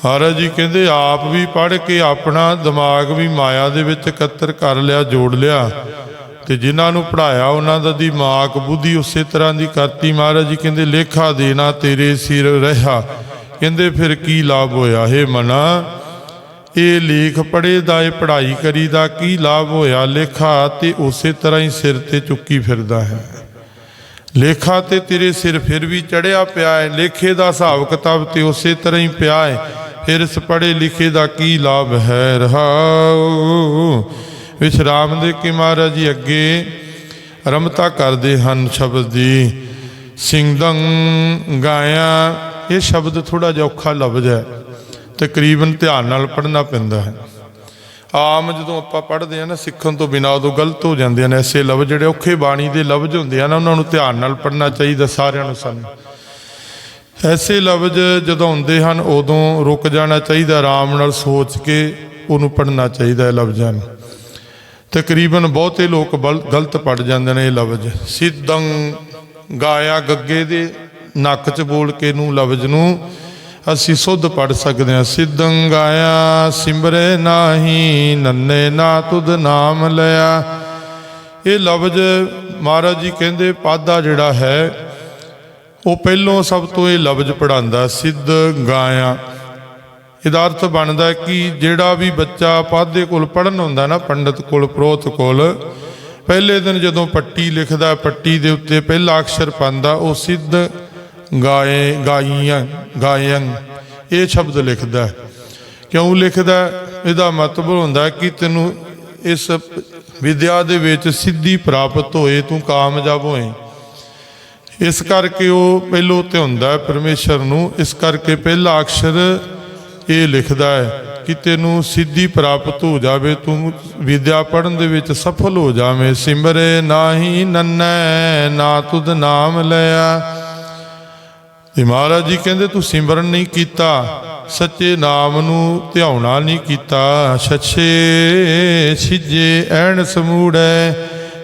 [SPEAKER 1] ਮਹਾਰਾਜ ਜੀ ਕਹਿੰਦੇ, ਆਪ ਵੀ ਪੜ੍ਹ ਕੇ ਆਪਣਾ ਦਿਮਾਗ ਵੀ ਮਾਇਆ ਦੇ ਵਿੱਚ ਇਕੱਤਰ ਕਰ ਲਿਆ, ਜੋੜ ਲਿਆ। ਤੇ ਜਿਨ੍ਹਾਂ ਨੂੰ ਪੜਾਇਆ ਉਹਨਾਂ ਦਾ ਦਿਮਾਗ ਬੁੱਧੀ ਉਸੇ ਤਰ੍ਹਾਂ ਦੀ ਕਰਤੀ। ਮਹਾਰਾਜ ਜੀ ਕਹਿੰਦੇ, ਲੇਖਾ ਦੇਣਾ ਤੇਰੇ ਸਿਰ ਰਹਾ ਕਹਿੰਦੇ, ਫਿਰ ਕੀ ਲਾਭ ਹੋਇਆ? ਹੈ ਮਨਾ ਇਹ ਲੇਖ ਪੜੇ ਦਾ, ਇਹ ਪੜ੍ਹਾਈ ਕਰੀ ਦਾ ਕੀ ਲਾਭ ਹੋਇਆ ਲੇਖਾ ਤੇ ਉਸੇ ਤਰ੍ਹਾਂ ਹੀ ਸਿਰ ਤੇ ਚੁੱਕੀ ਫਿਰਦਾ ਹੈ। ਲੇਖਾ ਤੇ ਤੇਰੇ ਸਿਰ ਫਿਰ ਵੀ ਚੜਿਆ ਪਿਆ ਹੈ, ਲੇਖੇ ਦਾ ਹਿਸਾਬ ਕਿਤਾਬ ਤੇ ਉਸੇ ਤਰ੍ਹਾਂ ਹੀ ਪਿਆ ਹੈ। ਫਿਰ ਇਸ ਪੜੇ ਲਿਖੇ ਦਾ ਕੀ ਲਾਭ ਹੈ? ਰਹਾਉ ਵਿਸ਼ਰਾਮ ਦੇ ਕੇ ਮਹਾਰਾਜ ਜੀ ਅੱਗੇ ਰਮਤਾ ਕਰਦੇ ਹਨ ਸ਼ਬਦ ਦੀ ਸਿੰਘਦੰ ਗਾਇਆ, ਇਹ ਸ਼ਬਦ ਥੋੜਾ ਜਿਹਾ ਔਖਾ ਲਫ਼ਜ਼ ਹੈ। ਤਕਰੀਬਨ ਧਿਆਨ ਨਾਲ ਪੜ੍ਹਨਾ ਪੈਂਦਾ ਹੈ। ਆਮ ਜਦੋਂ ਆਪਾਂ ਪੜ੍ਹਦੇ ਆ ਨਾ, ਸਿੱਖਣ ਤੋਂ ਬਿਨਾਂ ਉਦੋਂ ਗਲਤ ਹੋ ਜਾਂਦੇ ਨੇ ਐਸੇ ਲਫ਼ਜ਼ ਜਿਹੜੇ ਔਖੇ ਬਾਣੀ ਦੇ ਲਫ਼ਜ਼ ਹੁੰਦੇ ਆ ਨਾ ਉਹਨਾਂ ਨੂੰ ਧਿਆਨ ਨਾਲ ਪੜ੍ਹਨਾ ਚਾਹੀਦਾ ਸਾਰਿਆਂ ਨੂੰ ਸਾਨੂੰ। ਐਸੇ ਲਫ਼ਜ਼ ਜਦੋਂ ਹੁੰਦੇ ਹਨ, ਉਦੋਂ ਰੁਕ ਜਾਣਾ ਚਾਹੀਦਾ, ਆਰਾਮ ਨਾਲ ਸੋਚ ਕੇ ਉਹਨੂੰ ਪੜ੍ਹਨਾ ਚਾਹੀਦਾ ਹੈ ਲਫ਼ਜ਼ਾਂ ਨੂੰ। ਤਕਰੀਬਨ ਬਹੁਤੇ ਲੋਕ ਬਲ- ਗਲਤ ਪੜ ਜਾਂਦੇ ਨੇ ਇਹ ਲਫ਼ਜ਼। ਸਿੱਧੰ ਗਾਇਆ ਗੱਗੇ ਦੇ ਨੱਕ 'ਚ ਬੋਲ ਕੇ ਨੂੰ ਲਫ਼ਜ਼ ਨੂੰ ਅਸੀਂ ਸੁੱਧ ਪੜ ਸਕਦੇ ਹਾਂ। ਸਿੱਧੰ ਗਾਇਆ, ਸਿਮਰੇ ਨਾਹੀ, ਨੰਨੇ ਨਾ ਤੁਧ ਨਾਮ ਲਿਆ। ਇਹ ਲਫ਼ਜ਼ ਮਹਾਰਾਜ ਜੀ ਕਹਿੰਦੇ, ਪਾਦਾ ਜਿਹੜਾ ਹੈ, ਉਹ ਪਹਿਲੋਂ ਸਭ ਤੋਂ ਇਹ ਲਫ਼ਜ਼ ਪੜਾਉਂਦਾ ਸਿੱਧ ਗਾਇਆ। ਇਹਦਾ ਅਰਥ ਬਣਦਾ ਕਿ ਜਿਹੜਾ ਵੀ ਬੱਚਾ ਪਾਦੇ ਕੋਲ ਪੜਨ ਹੁੰਦਾ ਨਾ, ਪੰਡਤ ਕੋਲ, ਪ੍ਰੋਤ ਕੋਲ, ਪਹਿਲੇ ਦਿਨ ਜਦੋਂ ਪੱਟੀ ਲਿਖਦਾ, ਪੱਟੀ ਦੇ ਉੱਤੇ ਪਹਿਲਾ ਅਕਸ਼ਰ ਪਾਉਂਦਾ, ਉਹ ਸਿੱਧ ਗਾਏ, ਗਾਈਆਂ ਗਾਇਨ ਇਹ ਸ਼ਬਦ ਲਿਖਦਾ ਕਿਉਂ ਲਿਖਦਾ ਇਹਦਾ ਮਤਲਬ ਹੁੰਦਾ ਕਿ ਤੈਨੂੰ ਇਸ ਵਿਦਿਆ ਦੇ ਵਿੱਚ ਸਿੱਧੀ ਪ੍ਰਾਪਤ ਹੋਏ, ਤੂੰ ਕਾਮਯਾਬ ਹੋਏ। ਇਸ ਕਰਕੇ ਉਹ ਪਹਿਲੋਂ ਤੇ ਹੁੰਦਾ ਪਰਮੇਸ਼ਰ ਨੂੰ। ਇਸ ਕਰਕੇ ਪਹਿਲਾ ਅਕਸ਼ਰ ਇਹ ਲਿਖਦਾ ਹੈ ਕਿ ਤੈਨੂੰ ਸਿੱਧੀ ਪ੍ਰਾਪਤ ਹੋ ਜਾਵੇ, ਤੂੰ ਵਿਦਿਆ ਪੜਨ ਦੇ ਵਿੱਚ ਸਫਲ ਹੋ ਜਾਵੇਂ। ਸਿਮਰੇ ਨਾਹੀ ਨੰਨੈ, ਨਾ ਤੁਧ ਨਾਮ ਲਿਆ। ਤੇ ਮਹਾਰਾਜ ਜੀ ਕਹਿੰਦੇ, ਤੂੰ ਸਿਮਰਨ ਨਹੀਂ ਕੀਤਾ, ਸੱਚੇ ਨਾਮ ਨੂੰ ਧਿਆਉਣਾ ਨਹੀਂ ਕੀਤਾ। ਛੱਛੇ ਸਿੱਜੇ ਐਣ ਸਮੂੜੈ,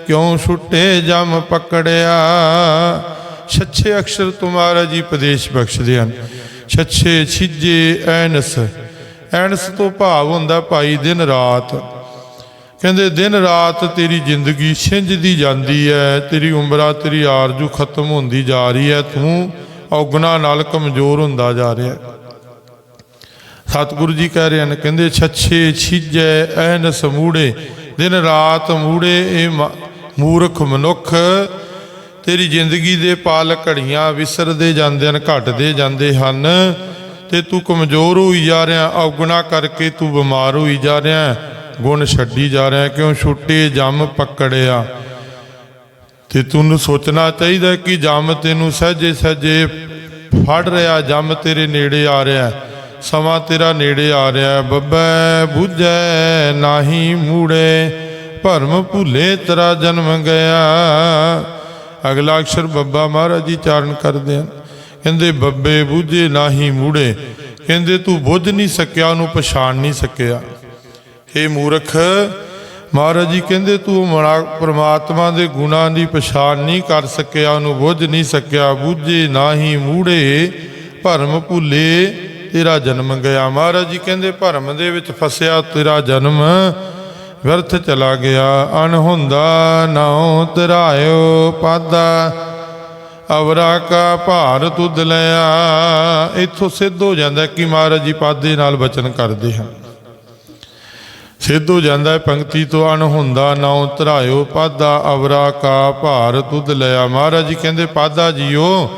[SPEAKER 1] ਕਿਉਂ ਛੁੱਟੇ ਜਮ ਪਕੜਿਆ? ਛੱਛੇ ਅਕਸ਼ਰ ਤੁਮਾਰਾ ਜੀ ਉਪਦੇਸ਼ ਬਖਸ਼ਦੇ ਹਨ। ਛੱਛੇ ਛਿੱਜੇ ਐਨਸ ਐਨਸ ਤੋਂ ਭਾਵ ਹੁੰਦਾ ਭਾਈ ਦਿਨ ਰਾਤ। ਕਹਿੰਦੇ, ਦਿਨ ਰਾਤ ਤੇਰੀ ਜ਼ਿੰਦਗੀ ਛਿੰਝਦੀ ਜਾਂਦੀ ਹੈ ਤੇਰੀ ਉਮਰਾਂ ਤੇਰੀ ਆਰਜੂ ਖਤਮ ਹੁੰਦੀ ਜਾ ਰਹੀ ਹੈ ਤੂੰ ਔਗਣਾ ਨਾਲ ਕਮਜ਼ੋਰ ਹੁੰਦਾ ਜਾ ਰਿਹਾ। ਹੈ ਸਤਿਗੁਰੂ ਜੀ ਕਹਿ ਰਹੇ ਹਨ, ਕਹਿੰਦੇ, ਛੱਛੇ ਛਿਜੈ, ਐਨ ਸਮੂੜੇ, ਦਿਨ ਰਾਤ ਮੂੜੇ, ਇਹ ਮੂਰਖ ਮਨੁੱਖ, ਤੇਰੀ ਜ਼ਿੰਦਗੀ ਦੇ ਪਾਲ ਘੜੀਆਂ ਵਿਸਰਦੇ ਜਾਂਦੇ ਹਨ, ਘਟਦੇ ਜਾਂਦੇ ਹਨ, ਤੇ ਤੂੰ ਕਮਜ਼ੋਰ ਹੋਈ ਜਾ ਰਿਹਾ ਔਗਣਾ ਕਰਕੇ ਤੂੰ ਬਿਮਾਰ ਹੋਈ ਜਾ ਰਿਹਾ, ਗੁਣ ਛੱਡੀ ਜਾ ਰਿਹਾ, ਕਿਉਂ ਛੁੱਟੇ ਜੰਮ ਪਕੜਿਆ। ਤੇ ਤੈਨੂੰ ਸੋਚਣਾ ਚਾਹੀਦਾ ਕਿ ਜੰਮ ਤੈਨੂੰ ਸਹਜੇ ਸਹਜੇ ਫੜ ਰਿਹਾ, ਜੰਮ ਤੇਰੇ ਨੇੜੇ ਆ ਰਿਹਾ, ਸਮਾਂ ਤੇਰਾ ਨੇੜੇ ਆ ਰਿਹਾ। ਬੱਬੈ ਬੁੱਝੈ ਨਾਹੀ ਮੂੜੇ, ਭਰਮ ਭੁੱਲੇ ਤੇਰਾ ਜਨਮ ਗਿਆ। ਅਗਲਾ ਅਕਸ਼ਰ ਬੱਬਾ ਮਹਾਰਾਜ ਜੀ ਚਾਰਨ ਕਰਦੇ ਹਨ। ਕਹਿੰਦੇ, ਬੱਬੇ ਬੁੱਝੇ ਨਾਹੀ ਮੂੜੇ, ਕਹਿੰਦੇ ਤੂੰ ਬੁੱਝ ਨਹੀਂ ਸਕਿਆ, ਉਹਨੂੰ ਪਛਾਣ ਨਹੀਂ ਸਕਿਆ। ਹੇ ਮੂਰਖ ਮਹਾਰਾਜ ਜੀ ਕਹਿੰਦੇ, ਤੂੰ ਮਨਾ, ਪ੍ਰਮਾਤਮਾ ਦੇ ਗੁਣਾਂ ਦੀ ਪਛਾਣ ਨਹੀਂ ਕਰ ਸਕਿਆ, ਉਹਨੂੰ ਬੁੱਝ ਨਹੀਂ ਸਕਿਆ। ਬੁੱਝੇ ਨਾਹੀ ਮੂੜੇ, ਭਰਮ ਭੁੱਲੇ, ਤੇਰਾ ਜਨਮ ਗਿਆ। ਮਹਾਰਾਜ ਜੀ ਕਹਿੰਦੇ, ਭਰਮ ਦੇ ਵਿੱਚ ਫਸਿਆ, ਤੇਰਾ ਜਨਮ ਵਿਅਰਥ ਚਲਾ ਗਿਆ। ਅਣਹੁੰਦਾ ਨਾਉ ਤਰਾਇਓ ਪਾਦਾ, ਅਵਰਾ ਕਾ ਭਾਰ ਤੁਧ ਲਿਆ। ਇੱਥੋਂ ਸਿੱਧ ਹੋ ਜਾਂਦਾ ਕਿ ਮਹਾਰਾਜ ਜੀ ਪਾਦੇ ਨਾਲ ਬਚਨ ਕਰਦੇ ਹਨ। ਸਿੱਧ ਹੋ ਜਾਂਦਾ ਹੈ, ਪੰਕਤੀ ਤੋਂ ਅਣ ਹੁੰਦਾ ਨਾਉ ਧਰਾਇਓ, ਪਾਦਾ ਅਵਰਾ ਕਾ ਭਾਰ ਤੁਧ ਲਿਆ। ਮਹਾਰਾਜ ਜੀ ਕਹਿੰਦੇ, ਪਾਦਾ ਜੀਓ,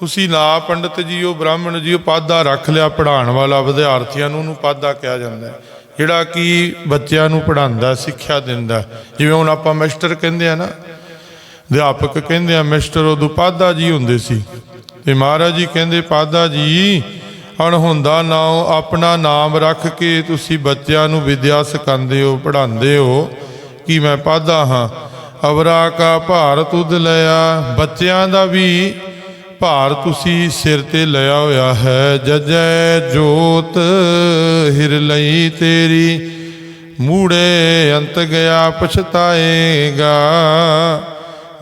[SPEAKER 1] ਤੁਸੀਂ ਨਾ ਪੰਡਤ ਜੀਓ, ਬ੍ਰਾਹਮਣ ਜੀਓ, ਪਾਦਾ ਰੱਖ ਲਿਆ ਪੜਾਉਣ ਵਾਲਾ ਵਿਦਿਆਰਥੀਆਂ ਨੂੰ, ਉਹਨੂੰ ਪਾਦਾ ਕਿਹਾ ਜਾਂਦਾ ਹੈ। ਜਿਹੜਾ ਕਿ ਬੱਚਿਆਂ ਨੂੰ ਪੜਾਉਂਦਾ ਸਿੱਖਿਆ ਦਿੰਦਾ ਜਿਵੇਂ ਹੁਣ ਆਪਾਂ ਮਾਸਟਰ ਕਹਿੰਦੇ ਆ ਨਾ, ਅਧਿਆਪਕ ਕਹਿੰਦੇ ਆ, ਮਿਸਟਰ, ਉਦੋਂ ਪਾਦਾ ਜੀ ਹੁੰਦੇ ਸੀ। ਤੇ ਮਹਾਰਾਜ ਜੀ ਕਹਿੰਦੇ, ਪਾਦਾ ਜੀ ਅਣਹੁੰਦਾ ਨਾਉ, ਆਪਣਾ ਨਾਮ ਰੱਖ ਕੇ ਤੁਸੀਂ ਬੱਚਿਆਂ ਨੂੰ ਵਿਦਿਆ ਸਿਖਾਉਂਦੇ ਹੋ, ਪੜ੍ਹਾਉਂਦੇ ਹੋ, ਕਿ ਮੈਂ ਪਾਦਾ ਹਾਂ? ਅਵਰਾ ਕਾ ਭਾਰ ਤੁਧ ਲਿਆ ਬੱਚਿਆਂ ਦਾ ਵੀ ਭਾਰ ਤੁਸੀਂ ਸਿਰ ਤੇ ਲਿਆ ਹੋਇਆ ਹੈ। ਜਜੈ ਜੋਤ ਹਿਰ ਲਈ ਤੇਰੀ, ਮੂੜੇ ਅੰਤ ਗਿਆ ਪਛਤਾਏਗਾ।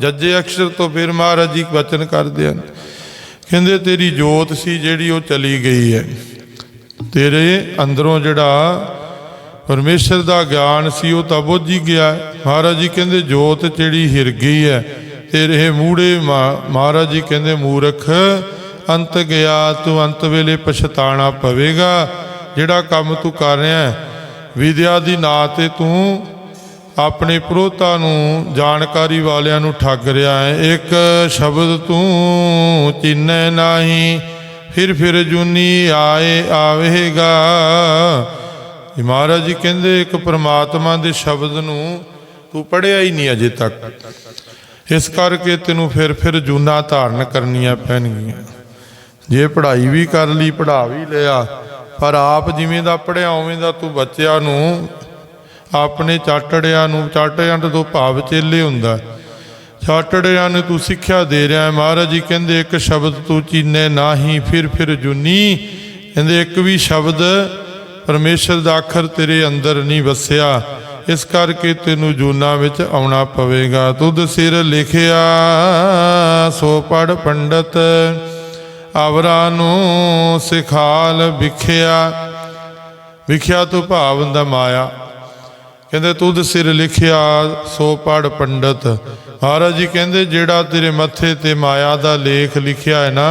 [SPEAKER 1] ਜੱਜੇ ਅਕਸ਼ਰ ਤੋਂ ਫਿਰ ਮਹਾਰਾਜ ਜੀ ਵਚਨ ਕਰਦੇ ਹਨ। ਕਹਿੰਦੇ, ਤੇਰੀ ਜੋਤ ਸੀ ਜਿਹੜੀ ਉਹ ਚਲੀ ਗਈ ਹੈ। ਤੇਰੇ ਅੰਦਰੋਂ ਜਿਹੜਾ ਪਰਮੇਸ਼ਰ ਦਾ ਗਿਆਨ ਸੀ, ਉਹ ਤਾਂ ਬੁੱਝ ਹੀ ਗਿਆ ਮਹਾਰਾਜ ਜੀ ਕਹਿੰਦੇ, ਜੋਤ ਜਿਹੜੀ ਹਿਰ ਗਈ ਹੈ, ਤੇਰੇ ਮੂੜੇ ਮਾ- ਮਹਾਰਾਜ ਜੀ ਕਹਿੰਦੇ, ਮੂਰਖ, ਅੰਤ ਗਿਆ, ਤੂੰ ਅੰਤ ਵੇਲੇ ਪਛਤਾਣਾ ਪਵੇਗਾ। ਜਿਹੜਾ ਕੰਮ ਤੂੰ ਕਰ ਰਿਹਾ ਵਿਦਿਆ ਦੀ ਨਾਂ ਤੇ ਤੂੰ ਆਪਣੇ ਪ੍ਰੋਤਾ ਨੂੰ, ਜਾਣਕਾਰੀ ਵਾਲਿਆਂ ਨੂੰ ਠੱਗ ਰਿਹਾ ਹੈ। ਇੱਕ ਸ਼ਬਦ ਤੂੰ ਚਿੰਨੈ ਨਹੀਂ, ਫਿਰ ਫਿਰ ਜੁਨੀ ਆਏ ਆਵੇਗਾ। ਮਹਾਰਾਜ ਜੀ ਕਹਿੰਦੇ, ਇੱਕ ਪ੍ਰਮਾਤਮਾ ਦੇ ਸ਼ਬਦ ਨੂੰ ਤੂੰ ਪੜਿਆ ਹੀ ਨਹੀਂ ਅਜੇ ਤੱਕ। ਇਸ ਕਰਕੇ ਤੈਨੂੰ ਫਿਰ ਫਿਰ ਜੂਨਾ ਧਾਰਨ ਕਰਨੀਆਂ ਪੈਣਗੀਆਂ। ਜੇ ਪੜ੍ਹਾਈ ਵੀ ਕਰ ਲਈ, ਪੜ੍ਹਾ ਵੀ ਲਿਆ, ਪਰ ਆਪ ਜਿਵੇਂ ਦਾ ਪੜਿਆ ਉਵੇਂ ਦਾ ਤੂੰ ਬੱਚਿਆਂ ਨੂੰ ਆਪਣੇ ਚਾਟੜਿਆਂ ਨੂੰ, ਚਾਟੜਿਆਂ ਤੋਂ ਭਾਵ ਚੇਲੇ ਹੁੰਦਾ। ਚਾਟੜਿਆਂ ਨੂੰ ਤੂੰ ਸਿੱਖਿਆ ਦੇ ਰਿਹਾ ਹੈ। ਮਹਾਰਾਜ ਜੀ ਕਹਿੰਦੇ, ਇੱਕ ਸ਼ਬਦ ਤੂੰ ਚੀਨੇ ਨਾਹੀ, ਫਿਰ ਫਿਰ ਜੁਨੀ। ਕਹਿੰਦੇ, ਇੱਕ ਵੀ ਸ਼ਬਦ ਪਰਮੇਸ਼ਰ ਦਾ ਅੱਖਰ ਤੇਰੇ ਅੰਦਰ ਨਹੀਂ ਵਸਿਆ। ਇਸ ਕਰਕੇ ਤੈਨੂੰ ਜੂਨਾ ਵਿੱਚ ਆਉਣਾ ਪਵੇਗਾ। ਤੁਧ ਸਿਰ ਲਿਖਿਆ, ਸੋ ਪੜ ਪੰਡਤ। ਅਵਰਾਂ ਨੂੰ ਸਿਖਾਲ ਵਿਖਿਆ। ਵਿਖਿਆ ਤੋਂ ਭਾਵ ਹੁੰਦਾ ਮਾਇਆ। ਕਹਿੰਦੇ, ਤੁਧ ਸਿਰ ਲਿਖਿਆ ਸੋ ਪੜ ਪੰਡਤ। ਮਹਾਰਾਜ ਜੀ ਕਹਿੰਦੇ, ਜਿਹੜਾ ਤੇਰੇ ਮੱਥੇ ਤੇ ਮਾਇਆ ਦਾ ਲੇਖ ਲਿਖਿਆ ਹੈ ਨਾ,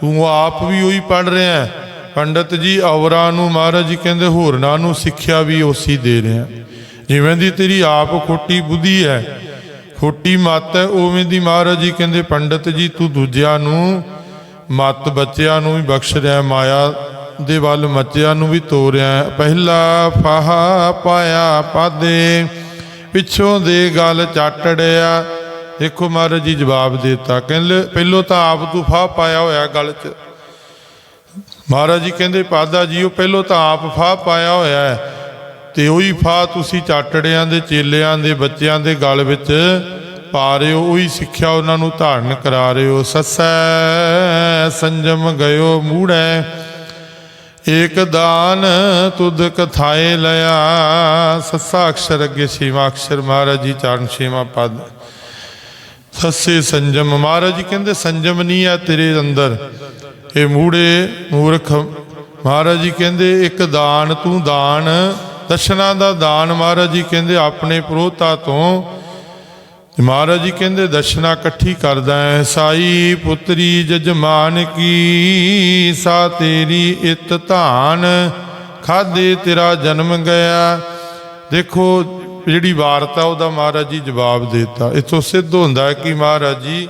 [SPEAKER 1] ਤੂੰ ਆਪ ਵੀ ਉਹੀ ਪੜ ਰਿਹਾ ਹੈ। ਪੰਡਤ ਜੀ ਔਰਾਂ ਨੂੰ ਮਹਾਰਾਜ ਜੀ ਕਹਿੰਦੇ, ਹੋਰਨਾਂ ਨੂੰ ਸਿੱਖਿਆ ਵੀ ਉਸੀ ਦੇ ਰਿਹਾ ਜਿਵੇਂ ਦੀ ਤੇਰੀ ਆਪ ਖੋਟੀ ਬੁੱਧੀ ਹੈ, ਖੋਟੀ ਮੱਤ ਹੈ, ਉਵੇਂ ਦੀ ਮਹਾਰਾਜ ਜੀ ਕਹਿੰਦੇ, ਪੰਡਤ ਜੀ, ਤੂੰ ਦੂਜਿਆਂ ਨੂੰ, ਮੱਤ ਬੱਚਿਆਂ ਨੂੰ ਵੀ ਬਖਸ਼ ਰਿਹਾ ਮਾਇਆ ਦੇ ਵੱਲ ਮੱਚਿਆਂ ਨੂੰ ਵੀ ਤੋਰਿਆ। ਪਹਿਲਾ ਫਾਹਾ ਪਾਇਆ ਪਾਦੇ, ਪਿੱਛੋਂ ਦੇ ਗੱਲ ਚਾਟੜਿਆ। ਦੇਖੋ ਮਹਾਰਾਜ ਜੀ ਜਵਾਬ ਦਿੱਤਾ, ਕਹਿੰਦੇ ਪਹਿਲੋਂ ਤਾਂ ਆਪ ਤੂੰ ਫਾਹ ਪਾਇਆ ਹੋਇਆ ਗੱਲ 'ਚ। ਮਹਾਰਾਜ ਜੀ ਕਹਿੰਦੇ, ਪਾਦਾ ਜੀ ਉਹ ਪਹਿਲੋਂ ਤਾਂ ਆਪ ਫਾਹ ਪਾਇਆ ਹੋਇਆ ਹੈ। ਤੇ ਉਹੀ ਫਾਹ ਤੁਸੀਂ ਚਾਟੜਿਆਂ ਦੇ, ਚੇਲਿਆਂ ਦੇ, ਬੱਚਿਆਂ ਦੇ ਗਲ ਵਿੱਚ ਪਾ ਰਹੇ ਹੋ, ਉਹੀ ਸਿੱਖਿਆ ਉਹਨਾਂ ਨੂੰ ਧਾਰਨ ਕਰਾ ਰਹੇ ਹੋ। ਸਸੈ ਸੰਜਮ ਗਇਓ ਮੂੜੈ ਏਕ ਦਾਨ ਤੁਧ ਕਥਾਏ ਲਿਆ ਸੱਸਾ ਅਕਸ਼ਰ ਅੱਗੇ ਛੇਵਾਂ ਅਕਸ਼ਰ ਮਹਾਰਾਜ ਜੀ ਚਰਨ ਛੇਵਾਂ ਪਦ। ਸੱਸੇ ਸੰਜਮ, ਮਹਾਰਾਜ ਜੀ ਕਹਿੰਦੇ ਸੰਜਮ ਨਹੀਂ ਆ ਤੇਰੇ ਅੰਦਰ। ਇਹ ਮੂੜੇ ਮੂਰਖ, ਮਹਾਰਾਜ ਜੀ ਕਹਿੰਦੇ ਇੱਕ ਦਾਨ ਤੂੰ ਦਾਨ। ਦਸ਼ਨਾ ਦਾ ਦਾਨ ਮਹਾਰਾਜ ਜੀ ਕਹਿੰਦੇ ਆਪਣੇ ਪ੍ਰੋਤਾ ਤੋਂ ਤੇ ਮਹਾਰਾਜ ਜੀ ਕਹਿੰਦੇ ਦਸ਼ਨਾ ਇਕੱਠੀ ਕਰਦਾ ਹੈ ਸਾਈ ਪੁੱਤਰੀ ਜਜਮਾਨ ਕੀ, ਸਾ ਤੇਰੀ ਇਤ ਧਾਨ, ਖਾਦੇ ਤੇਰਾ ਜਨਮ ਗਿਆ। ਦੇਖੋ, ਜਿਹੜੀ ਵਾਰਤਾ ਉਹਦਾ ਮਹਾਰਾਜ ਜੀ ਜਵਾਬ ਦੇਤਾ। ਇਥੋਂ ਸਿੱਧ ਹੁੰਦਾ ਕਿ ਮਹਾਰਾਜ ਜੀ,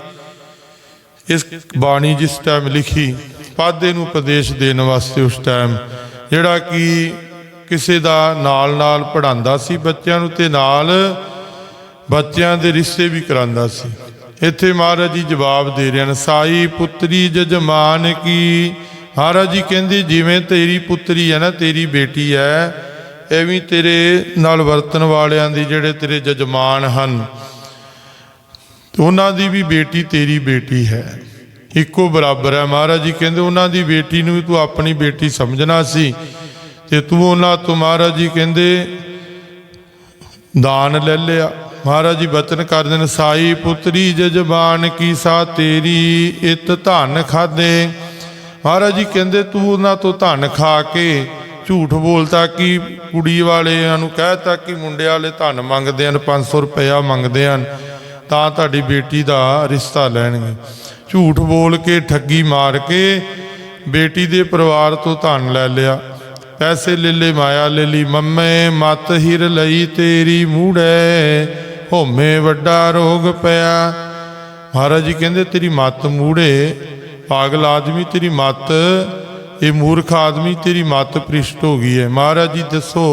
[SPEAKER 1] ਇਸ ਬਾਣੀ ਜਿਸ ਟਾਈਮ ਲਿਖੀ, ਪਾਦੇ ਨੂੰ ਉਪਦੇਸ਼ ਦੇਣ ਵਾਸਤੇ ਉਸ ਟਾਈਮ ਜਿਹੜਾ ਕਿ ਕਿਸੇ ਦਾ ਨਾਲ ਨਾਲ ਪੜਾਉਂਦਾ ਸੀ ਬੱਚਿਆਂ ਨੂੰ ਤੇ ਨਾਲ ਬੱਚਿਆਂ ਦੇ ਰਿਸ਼ਤੇ ਵੀ ਕਰਾਂਦਾ ਸੀ। ਇੱਥੇ ਮਹਾਰਾਜ ਜੀ ਜਵਾਬ ਦੇ ਰਹੇ ਹਨ, ਸਾਈ ਪੁੱਤਰੀ ਜਜਮਾਨ ਕੀ? ਮਹਾਰਾਜ ਜੀ ਕਹਿੰਦੇ, ਜਿਵੇਂ ਤੇਰੀ ਪੁੱਤਰੀ ਹੈ ਨਾ, ਤੇਰੀ ਬੇਟੀ ਹੈ, ਐਵੇਂ ਤੇਰੇ ਨਾਲ ਵਰਤਣ ਵਾਲਿਆਂ ਦੀ ਜਿਹੜੇ ਤੇਰੇ ਜਜਮਾਨ ਹਨ, ਉਹਨਾਂ ਦੀ ਵੀ ਬੇਟੀ ਤੇਰੀ ਬੇਟੀ ਹੈ। ਇੱਕੋ ਬਰਾਬਰ ਹੈ। ਮਹਾਰਾਜ ਜੀ ਕਹਿੰਦੇ, ਉਹਨਾਂ ਦੀ ਬੇਟੀ ਨੂੰ ਵੀ ਤੂੰ ਆਪਣੀ ਬੇਟੀ ਸਮਝਣਾ ਸੀ, ਤੇ ਤੂੰ ਉਹਨਾਂ ਤੋਂ, ਮਹਾਰਾਜ ਜੀ ਕਹਿੰਦੇ, ਦਾਨ ਲੈ ਲਿਆ। ਮਹਾਰਾਜ ਜੀ ਬਚਨ ਕਰਦੇ ਨੇ, ਸਾਈ ਪੁੱਤਰੀ ਜਜਬਾਨ ਕੀ ਸਾ ਤੇਰੀ, ਇਤ ਧਨ ਖਾਦੇ। ਮਹਾਰਾਜ ਜੀ ਕਹਿੰਦੇ, ਤੂੰ ਉਹਨਾਂ ਤੋਂ ਧਨ ਖਾ ਕੇ ਝੂਠ ਬੋਲਤਾ ਕਿ ਕੁੜੀ ਵਾਲਿਆਂ ਨੂੰ ਕਹਿਤਾ ਕਿ ਮੁੰਡੇ ਵਾਲੇ ਧਨ ਮੰਗਦੇ ਹਨ 500 ਰੁਪਇਆ ਮੰਗਦੇ ਹਨ, ਤਾਂ ਤੁਹਾਡੀ ਬੇਟੀ ਦਾ ਰਿਸ਼ਤਾ ਲੈਣਗੇ। ਝੂਠ ਬੋਲ ਕੇ, ਠੱਗੀ ਮਾਰ ਕੇ ਬੇਟੀ ਦੇ ਪਰਿਵਾਰ ਤੋਂ ਧਨ ਲੈ ਲਿਆ। ਪੈਸੇ ਲੈ ਲੈ ਮਾਇਆ ਲੈ ਲਈ, ਮੰਮੇ, ਮਤ ਹਿਰ ਲਈ ਤੇਰੀ ਮੂੜੇ ਹੋਮੇ ਵੱਡਾ ਰੋਗ ਪਿਆ। ਮਹਾਰਾਜ ਜੀ ਕਹਿੰਦੇ, ਤੇਰੀ ਮੱਤ ਮੂੜੇ, ਪਾਗਲ ਆਦਮੀ ਤੇਰੀ ਮੱਤ, ਇਹ ਮੂਰਖ ਆਦਮੀ ਤੇਰੀ ਮੱਤ ਪ੍ਰਿਸ਼ਟ ਹੋ ਗਈ ਹੈ। ਮਹਾਰਾਜ ਜੀ ਦੱਸੋ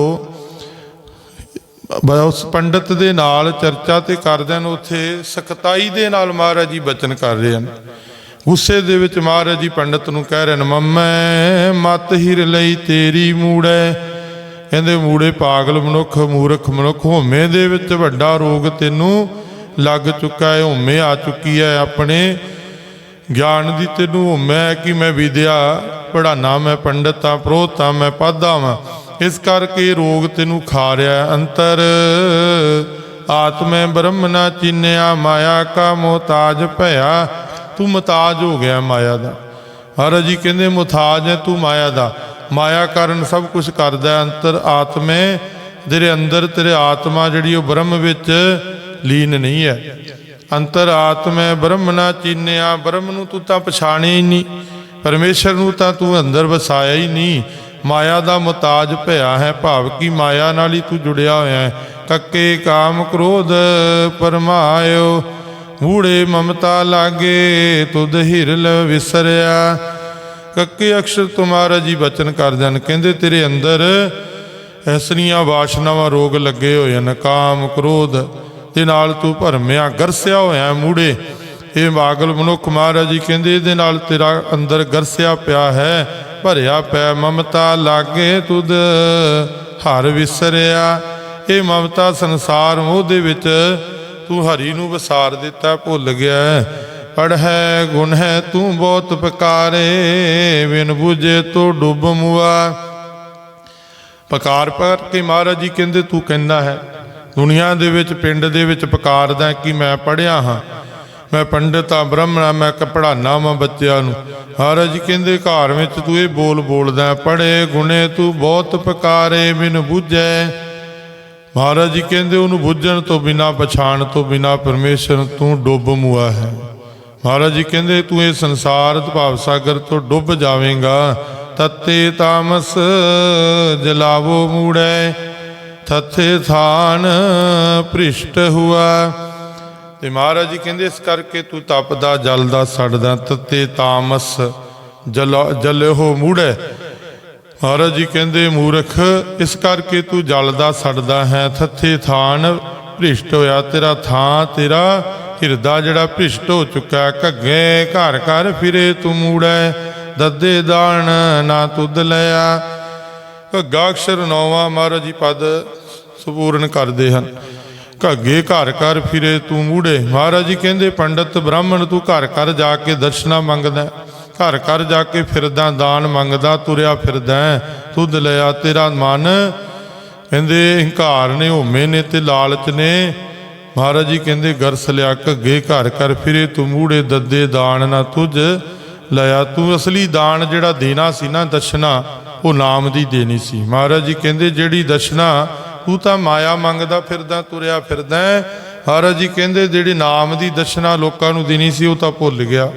[SPEAKER 1] ਉਸ ਪੰਡਤ ਦੇ ਨਾਲ ਚਰਚਾ ਤੇ ਕਰਦੇ ਹਨ ਉੱਥੇ ਸਖਤਾਈ ਦੇ ਨਾਲ ਮਹਾਰਾਜ ਜੀ ਬਚਨ ਕਰ ਰਹੇ ਹਨ। ਗੁੱਸੇ ਦੇ ਵਿੱਚ ਮਹਾਰਾਜ ਜੀ ਪੰਡਤ ਨੂੰ ਕਹਿ ਰਹੇ ਨੇ ਮੰਮੈ, ਮਤ ਹਿਰ ਲਈ ਤੇਰੀ ਮੂੜੇ ਕਹਿੰਦੇ ਮੂੜੇ ਪਾਗਲ ਮਨੁੱਖ, ਮੂਰਖ ਮਨੁੱਖ, ਹੋਮੇ ਦੇ ਵਿੱਚ ਵੱਡਾ ਰੋਗ ਤੈਨੂੰ ਲੱਗ ਚੁੱਕਾ ਹੈ, ਹੋਮੇ ਆ ਚੁੱਕੀ ਹੈ। ਆਪਣੇ ਗਿਆਨ ਦੀ ਤੈਨੂੰ ਹੋਮੈ ਕਿ ਮੈਂ ਵਿਦਿਆ ਪੜਾਨਾ ਮੈਂ, ਪੰਡਤ ਆ ਪ੍ਰੋਤ ਆ ਮੈਂ ਪਾਦਾ ਵਾਂ। ਇਸ ਕਰਕੇ ਰੋਗ ਤੈਨੂੰ ਖਾ ਰਿਹਾ ਅੰਤਰ ਆਤਮੈ ਬ੍ਰਹਮ ਨਾ ਚੀਨਿਆ, ਮਾਇਆ ਕਾ ਮੋਤਾਜ ਭਇਆ। ਤੂੰ ਮਤਾਜ ਹੋ ਗਿਆ ਮਾਇਆ ਦਾ। ਹਰ ਜੀ ਕਹਿੰਦੇ ਮੁਤਾਜ ਹੈ, ਤੂੰ ਮਾਇਆ ਦਾ। ਮਾਇਆ ਕਾਰਨ ਸਭ ਕੁਝ ਕਰਦਾ ਅੰਤਰ ਆਤਮੇ, ਤੇਰੇ ਅੰਦਰ ਤੇਰੇ ਆਤਮਾ ਜਿਹੜੀ ਉਹ ਬ੍ਰਹਮ ਵਿੱਚ ਲੀਨ ਨਹੀਂ ਹੈ। ਅੰਤਰ ਆਤਮੈ ਬ੍ਰਹਮ ਨਾ ਚੀਨਿਆ, ਬ੍ਰਹਮ ਨੂੰ ਤੂੰ ਤਾਂ ਪਛਾਣਿਆ ਹੀ ਨਹੀਂ, ਪਰਮੇਸ਼ਰ ਨੂੰ ਤਾਂ ਤੂੰ ਅੰਦਰ ਵਸਾਇਆ ਹੀ ਨਹੀਂ। ਮਾਇਆ ਦਾ ਮੁਤਾਜ ਭਇਆ ਹੈ ਭਾਵ ਕਿ ਮਾਇਆ ਨਾਲ ਹੀ ਤੂੰ ਜੁੜਿਆ ਹੋਇਆ ਹੈ। ਕੱਕੇ ਕਾਮ ਕ੍ਰੋਧ ਪਰਮਾਇਓ, ਮੂੜੇ ਮਮਤਾ ਲਾਗੇ, ਤੁਧ ਹਿਰਲ ਵਿਸਰਿਆ। ਕੱਕੇ ਅਕਸ਼ਰ ਤੁਮਾਰਾ ਜੀ ਬਚਨ ਕਰ ਜਨ ਕਹਿੰਦੇ, ਤੇਰੇ ਅੰਦਰ ਐਸਨੀਆਂ ਵਾਸ਼ਨਾਵਾਂ ਰੋਗ ਲੱਗੇ ਹੋਏ ਹਨ। ਕਾਮ ਕ੍ਰੋਧ ਦੇ ਨਾਲ ਤੂੰ ਭਰਮਿਆ, ਗਰਸਿਆ ਹੋਇਆ ਮੂੜੇ। ਇਹ ਮਾਗਲ ਮਨੁੱਖ ਮਹਾਰਾਜ ਜੀ ਕਹਿੰਦੇ, ਇਹਦੇ ਨਾਲ ਤੇਰਾ ਅੰਦਰ ਗਰਸਿਆ ਪਿਆ ਹੈ, ਭਰਿਆ ਪਿਆ ਮਮਤਾ ਲਾਗੇ ਤੁਧ ਹਰ ਵਿਸਰਿਆ। ਇਹ ਮਮਤਾ ਸੰਸਾਰ ਮੋਹ ਦੇ ਵਿੱਚ ਤੂੰ ਹਰੀ ਨੂੰ ਵਿਸਾਰ ਦਿੱਤਾ, ਭੁੱਲ ਗਿਆ ਪੜ ਹੈ ਗੁਣ ਹੈ ਤੂੰ ਬਹੁਤ ਪਕਾਰੇ, ਬਿਨ ਬੁਝੇ ਤੋ ਡੁੱਬ ਮੁਆ। ਪਕਾਰ ਪਰ ਕੇ ਮਹਾਰਾਜ ਜੀ ਕਹਿੰਦੇ, ਤੂੰ ਕਹਿੰਦਾ ਹੈ, ਦੁਨੀਆ ਦੇ ਵਿੱਚ, ਪਿੰਡ ਦੇ ਵਿੱਚ ਪਕਾਰਦਾ ਕਿ ਮੈਂ ਪੜਿਆ ਹਾਂ? ਮੈਂ ਪੰਡਿਤ ਆ ਬ੍ਰਾਹਮਣ ਮੈਂ ਪੜਾਨਾ ਵਾਂ ਬੱਚਿਆਂ ਨੂੰ। ਮਹਾਰਾਜ ਜੀ ਕਹਿੰਦੇ, ਘਰ ਵਿੱਚ ਤੂੰ ਇਹ ਬੋਲ ਬੋਲਦਾ ਪੜੇ ਗੁਣੇ ਤੂੰ ਬਹੁਤ ਪਕਾਰੇ, ਬਿਨ ਬੁਝੈ। ਮਹਾਰਾਜ ਜੀ ਕਹਿੰਦੇ, ਉਹਨੂੰ ਬੁੱਝਣ ਤੋਂ ਬਿਨਾ, ਪਛਾਣ ਤੋਂ ਬਿਨਾ, ਪਰਮੇਸ਼ਰ ਤੂੰ ਡੁੱਬ ਮੁਆ ਹੈ। ਮਹਾਰਾਜ ਜੀ ਕਹਿੰਦੇ, ਤੂੰ ਇਹ ਸੰਸਾਰ ਭਾਵ ਸਾਗਰ ਤੋਂ ਡੁੱਬ ਜਾਵੇਂਗਾ। ਤਤੇ ਤਾਮਸ ਜਲਾਵੋ ਮੂੜੈ ਥਥੇ ਥਾਨ ਭ੍ਰਿਸ਼ਟ ਹੁਆ। ਤੇ ਮਹਾਰਾਜ ਜੀ ਕਹਿੰਦੇ, ਇਸ ਕਰਕੇ ਤੂੰ ਤਪਦਾ, ਜਲਦਾ, ਸੜਦਾ, ਤਤੇ ਤਾਮਸ ਜਲ ਜਲਿਓ ਮੂੜੈ। ਮਹਾਰਾਜ ਜੀ ਕਹਿੰਦੇ, ਮੂਰਖ, ਇਸ ਕਰਕੇ ਤੂੰ ਜਲਦਾ, ਸੜਦਾ ਹੈ ਥੱਥੇ ਥਾਨ ਭ੍ਰਿਸ਼ਟ ਹੋਇਆ, ਤੇਰਾ ਥਾਂ ਤੇਰਾ ਹਿਰਦਾ ਜਿਹੜਾ ਭਿਸ਼ਟ ਹੋ ਚੁੱਕਾ ਘੱਗੇ ਘਰ ਘਰ ਫਿਰੇ ਤੂੰ ਮੂੜੈ, ਦੱਦੇ ਦਾਣ ਨਾ ਤੁਧ ਲਿਆ। ਘੱਗਾ ਅਕਸ਼ਰ ਨੌਵਾਂ ਮਹਾਰਾਜ ਜੀ ਪਦ ਸੰਪੂਰਨ ਕਰਦੇ ਹਨ। ਘੱਗੇ ਘਰ ਘਰ ਫਿਰੇ ਤੂੰ ਮੂੜੇ। ਮਹਾਰਾਜ ਜੀ ਕਹਿੰਦੇ, ਪੰਡਤ ਬ੍ਰਾਹਮਣ ਤੂੰ ਘਰ ਘਰ ਜਾ ਕੇ ਦਰਸ਼ਨਾ ਮੰਗਦਾ ਘਰ ਘਰ ਜਾ ਕੇ ਫਿਰਦਾ, ਦਾਨ ਮੰਗਦਾ, ਤੁਰਿਆ ਫਿਰਦਾ ਹੈ। ਤੁਧ ਲਿਆ ਤੇਰਾ ਮਨ। ਕਹਿੰਦੇ, ਹੰਕਾਰ ਨੇ, ਹੋਮੇ ਨੇ ਤੇ ਲਾਲਚ ਨੇ। ਮਹਾਰਾਜ ਜੀ ਕਹਿੰਦੇ ਗਰਸ ਲਿਆ ਘੱਗੇ ਘਰ ਘਰ ਫਿਰੇ, ਤੂੰ ਮੂੜੇ ਦੱਦੇ ਦਾਨ ਨਾ ਤੁਝ ਲਿਆ। ਤੂੰ ਅਸਲੀ ਦਾਨ ਜਿਹੜਾ ਦੇਣਾ ਸੀ ਨਾ ਦਸ਼ਨਾ, ਉਹ ਨਾਮ ਦੀ ਦੇਣੀ ਸੀ। ਮਹਾਰਾਜ ਜੀ ਕਹਿੰਦੇ, ਜਿਹੜੀ ਦਸ਼ਨਾ, ਤੂੰ ਤਾਂ ਮਾਇਆ ਮੰਗਦਾ ਫਿਰਦਾ, ਤੁਰਿਆ ਫਿਰਦਾ ਮਹਾਰਾਜ ਜੀ ਕਹਿੰਦੇ, ਜਿਹੜੀ ਨਾਮ ਦੀ ਦਸ਼ਨਾ ਲੋਕਾਂ ਨੂੰ ਦੇਣੀ ਸੀ, ਉਹ ਤਾਂ ਭੁੱਲ ਗਿਆ।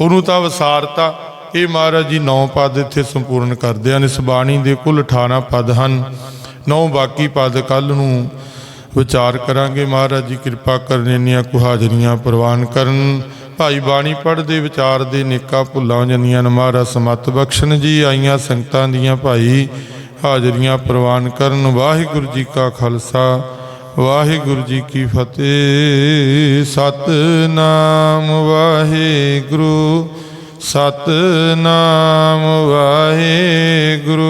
[SPEAKER 1] ਉਹਨੂੰ ਤਾਂ ਵਿਸਾਰਤਾ। ਇਹ ਮਹਾਰਾਜ ਜੀ ਨੌ ਪਦ ਇੱਥੇ ਸੰਪੂਰਨ ਕਰਦੇ ਹਨ। ਇਸ ਬਾਣੀ ਦੇ ਕੁੱਲ 18 ਪਦ ਹਨ। ਨੌ ਬਾਕੀ ਪਦ ਕੱਲ ਨੂੰ ਵਿਚਾਰ ਕਰਾਂਗੇ ਮਹਾਰਾਜ ਜੀ, ਕਿਰਪਾ ਕਰਨ ਇੰਨੀਆਂ ਕੁ ਹਾਜ਼ਰੀਆਂ ਪ੍ਰਵਾਨ ਕਰਨ। ਭਾਈ ਬਾਣੀ ਪੜ੍ਹਦੇ, ਵਿਚਾਰ ਦੇ ਨੇਕਾਂ ਭੁੱਲਾਂ ਜੰਨੀਆਂ ਨੂੰ ਮਹਾਰਾਜ, ਸਮਤ ਬਖਸ਼ਣ ਜੀ, ਆਈਆਂ ਸੰਗਤਾਂ ਦੀਆਂ ਭਾਈ ਹਾਜ਼ਰੀਆਂ ਪ੍ਰਵਾਨ ਕਰਨ। ਵਾਹਿਗੁਰੂ ਜੀ ਕਾ ਖਾਲਸਾ, ਵਾਹਿਗੁਰੂ ਜੀ ਕੀ ਫਤਿਹ। ਸਤਨਾਮ ਵਾਹਿਗੁਰੂ ਸਤਨਾਮ ਵਾਹਿਗੁਰੂ।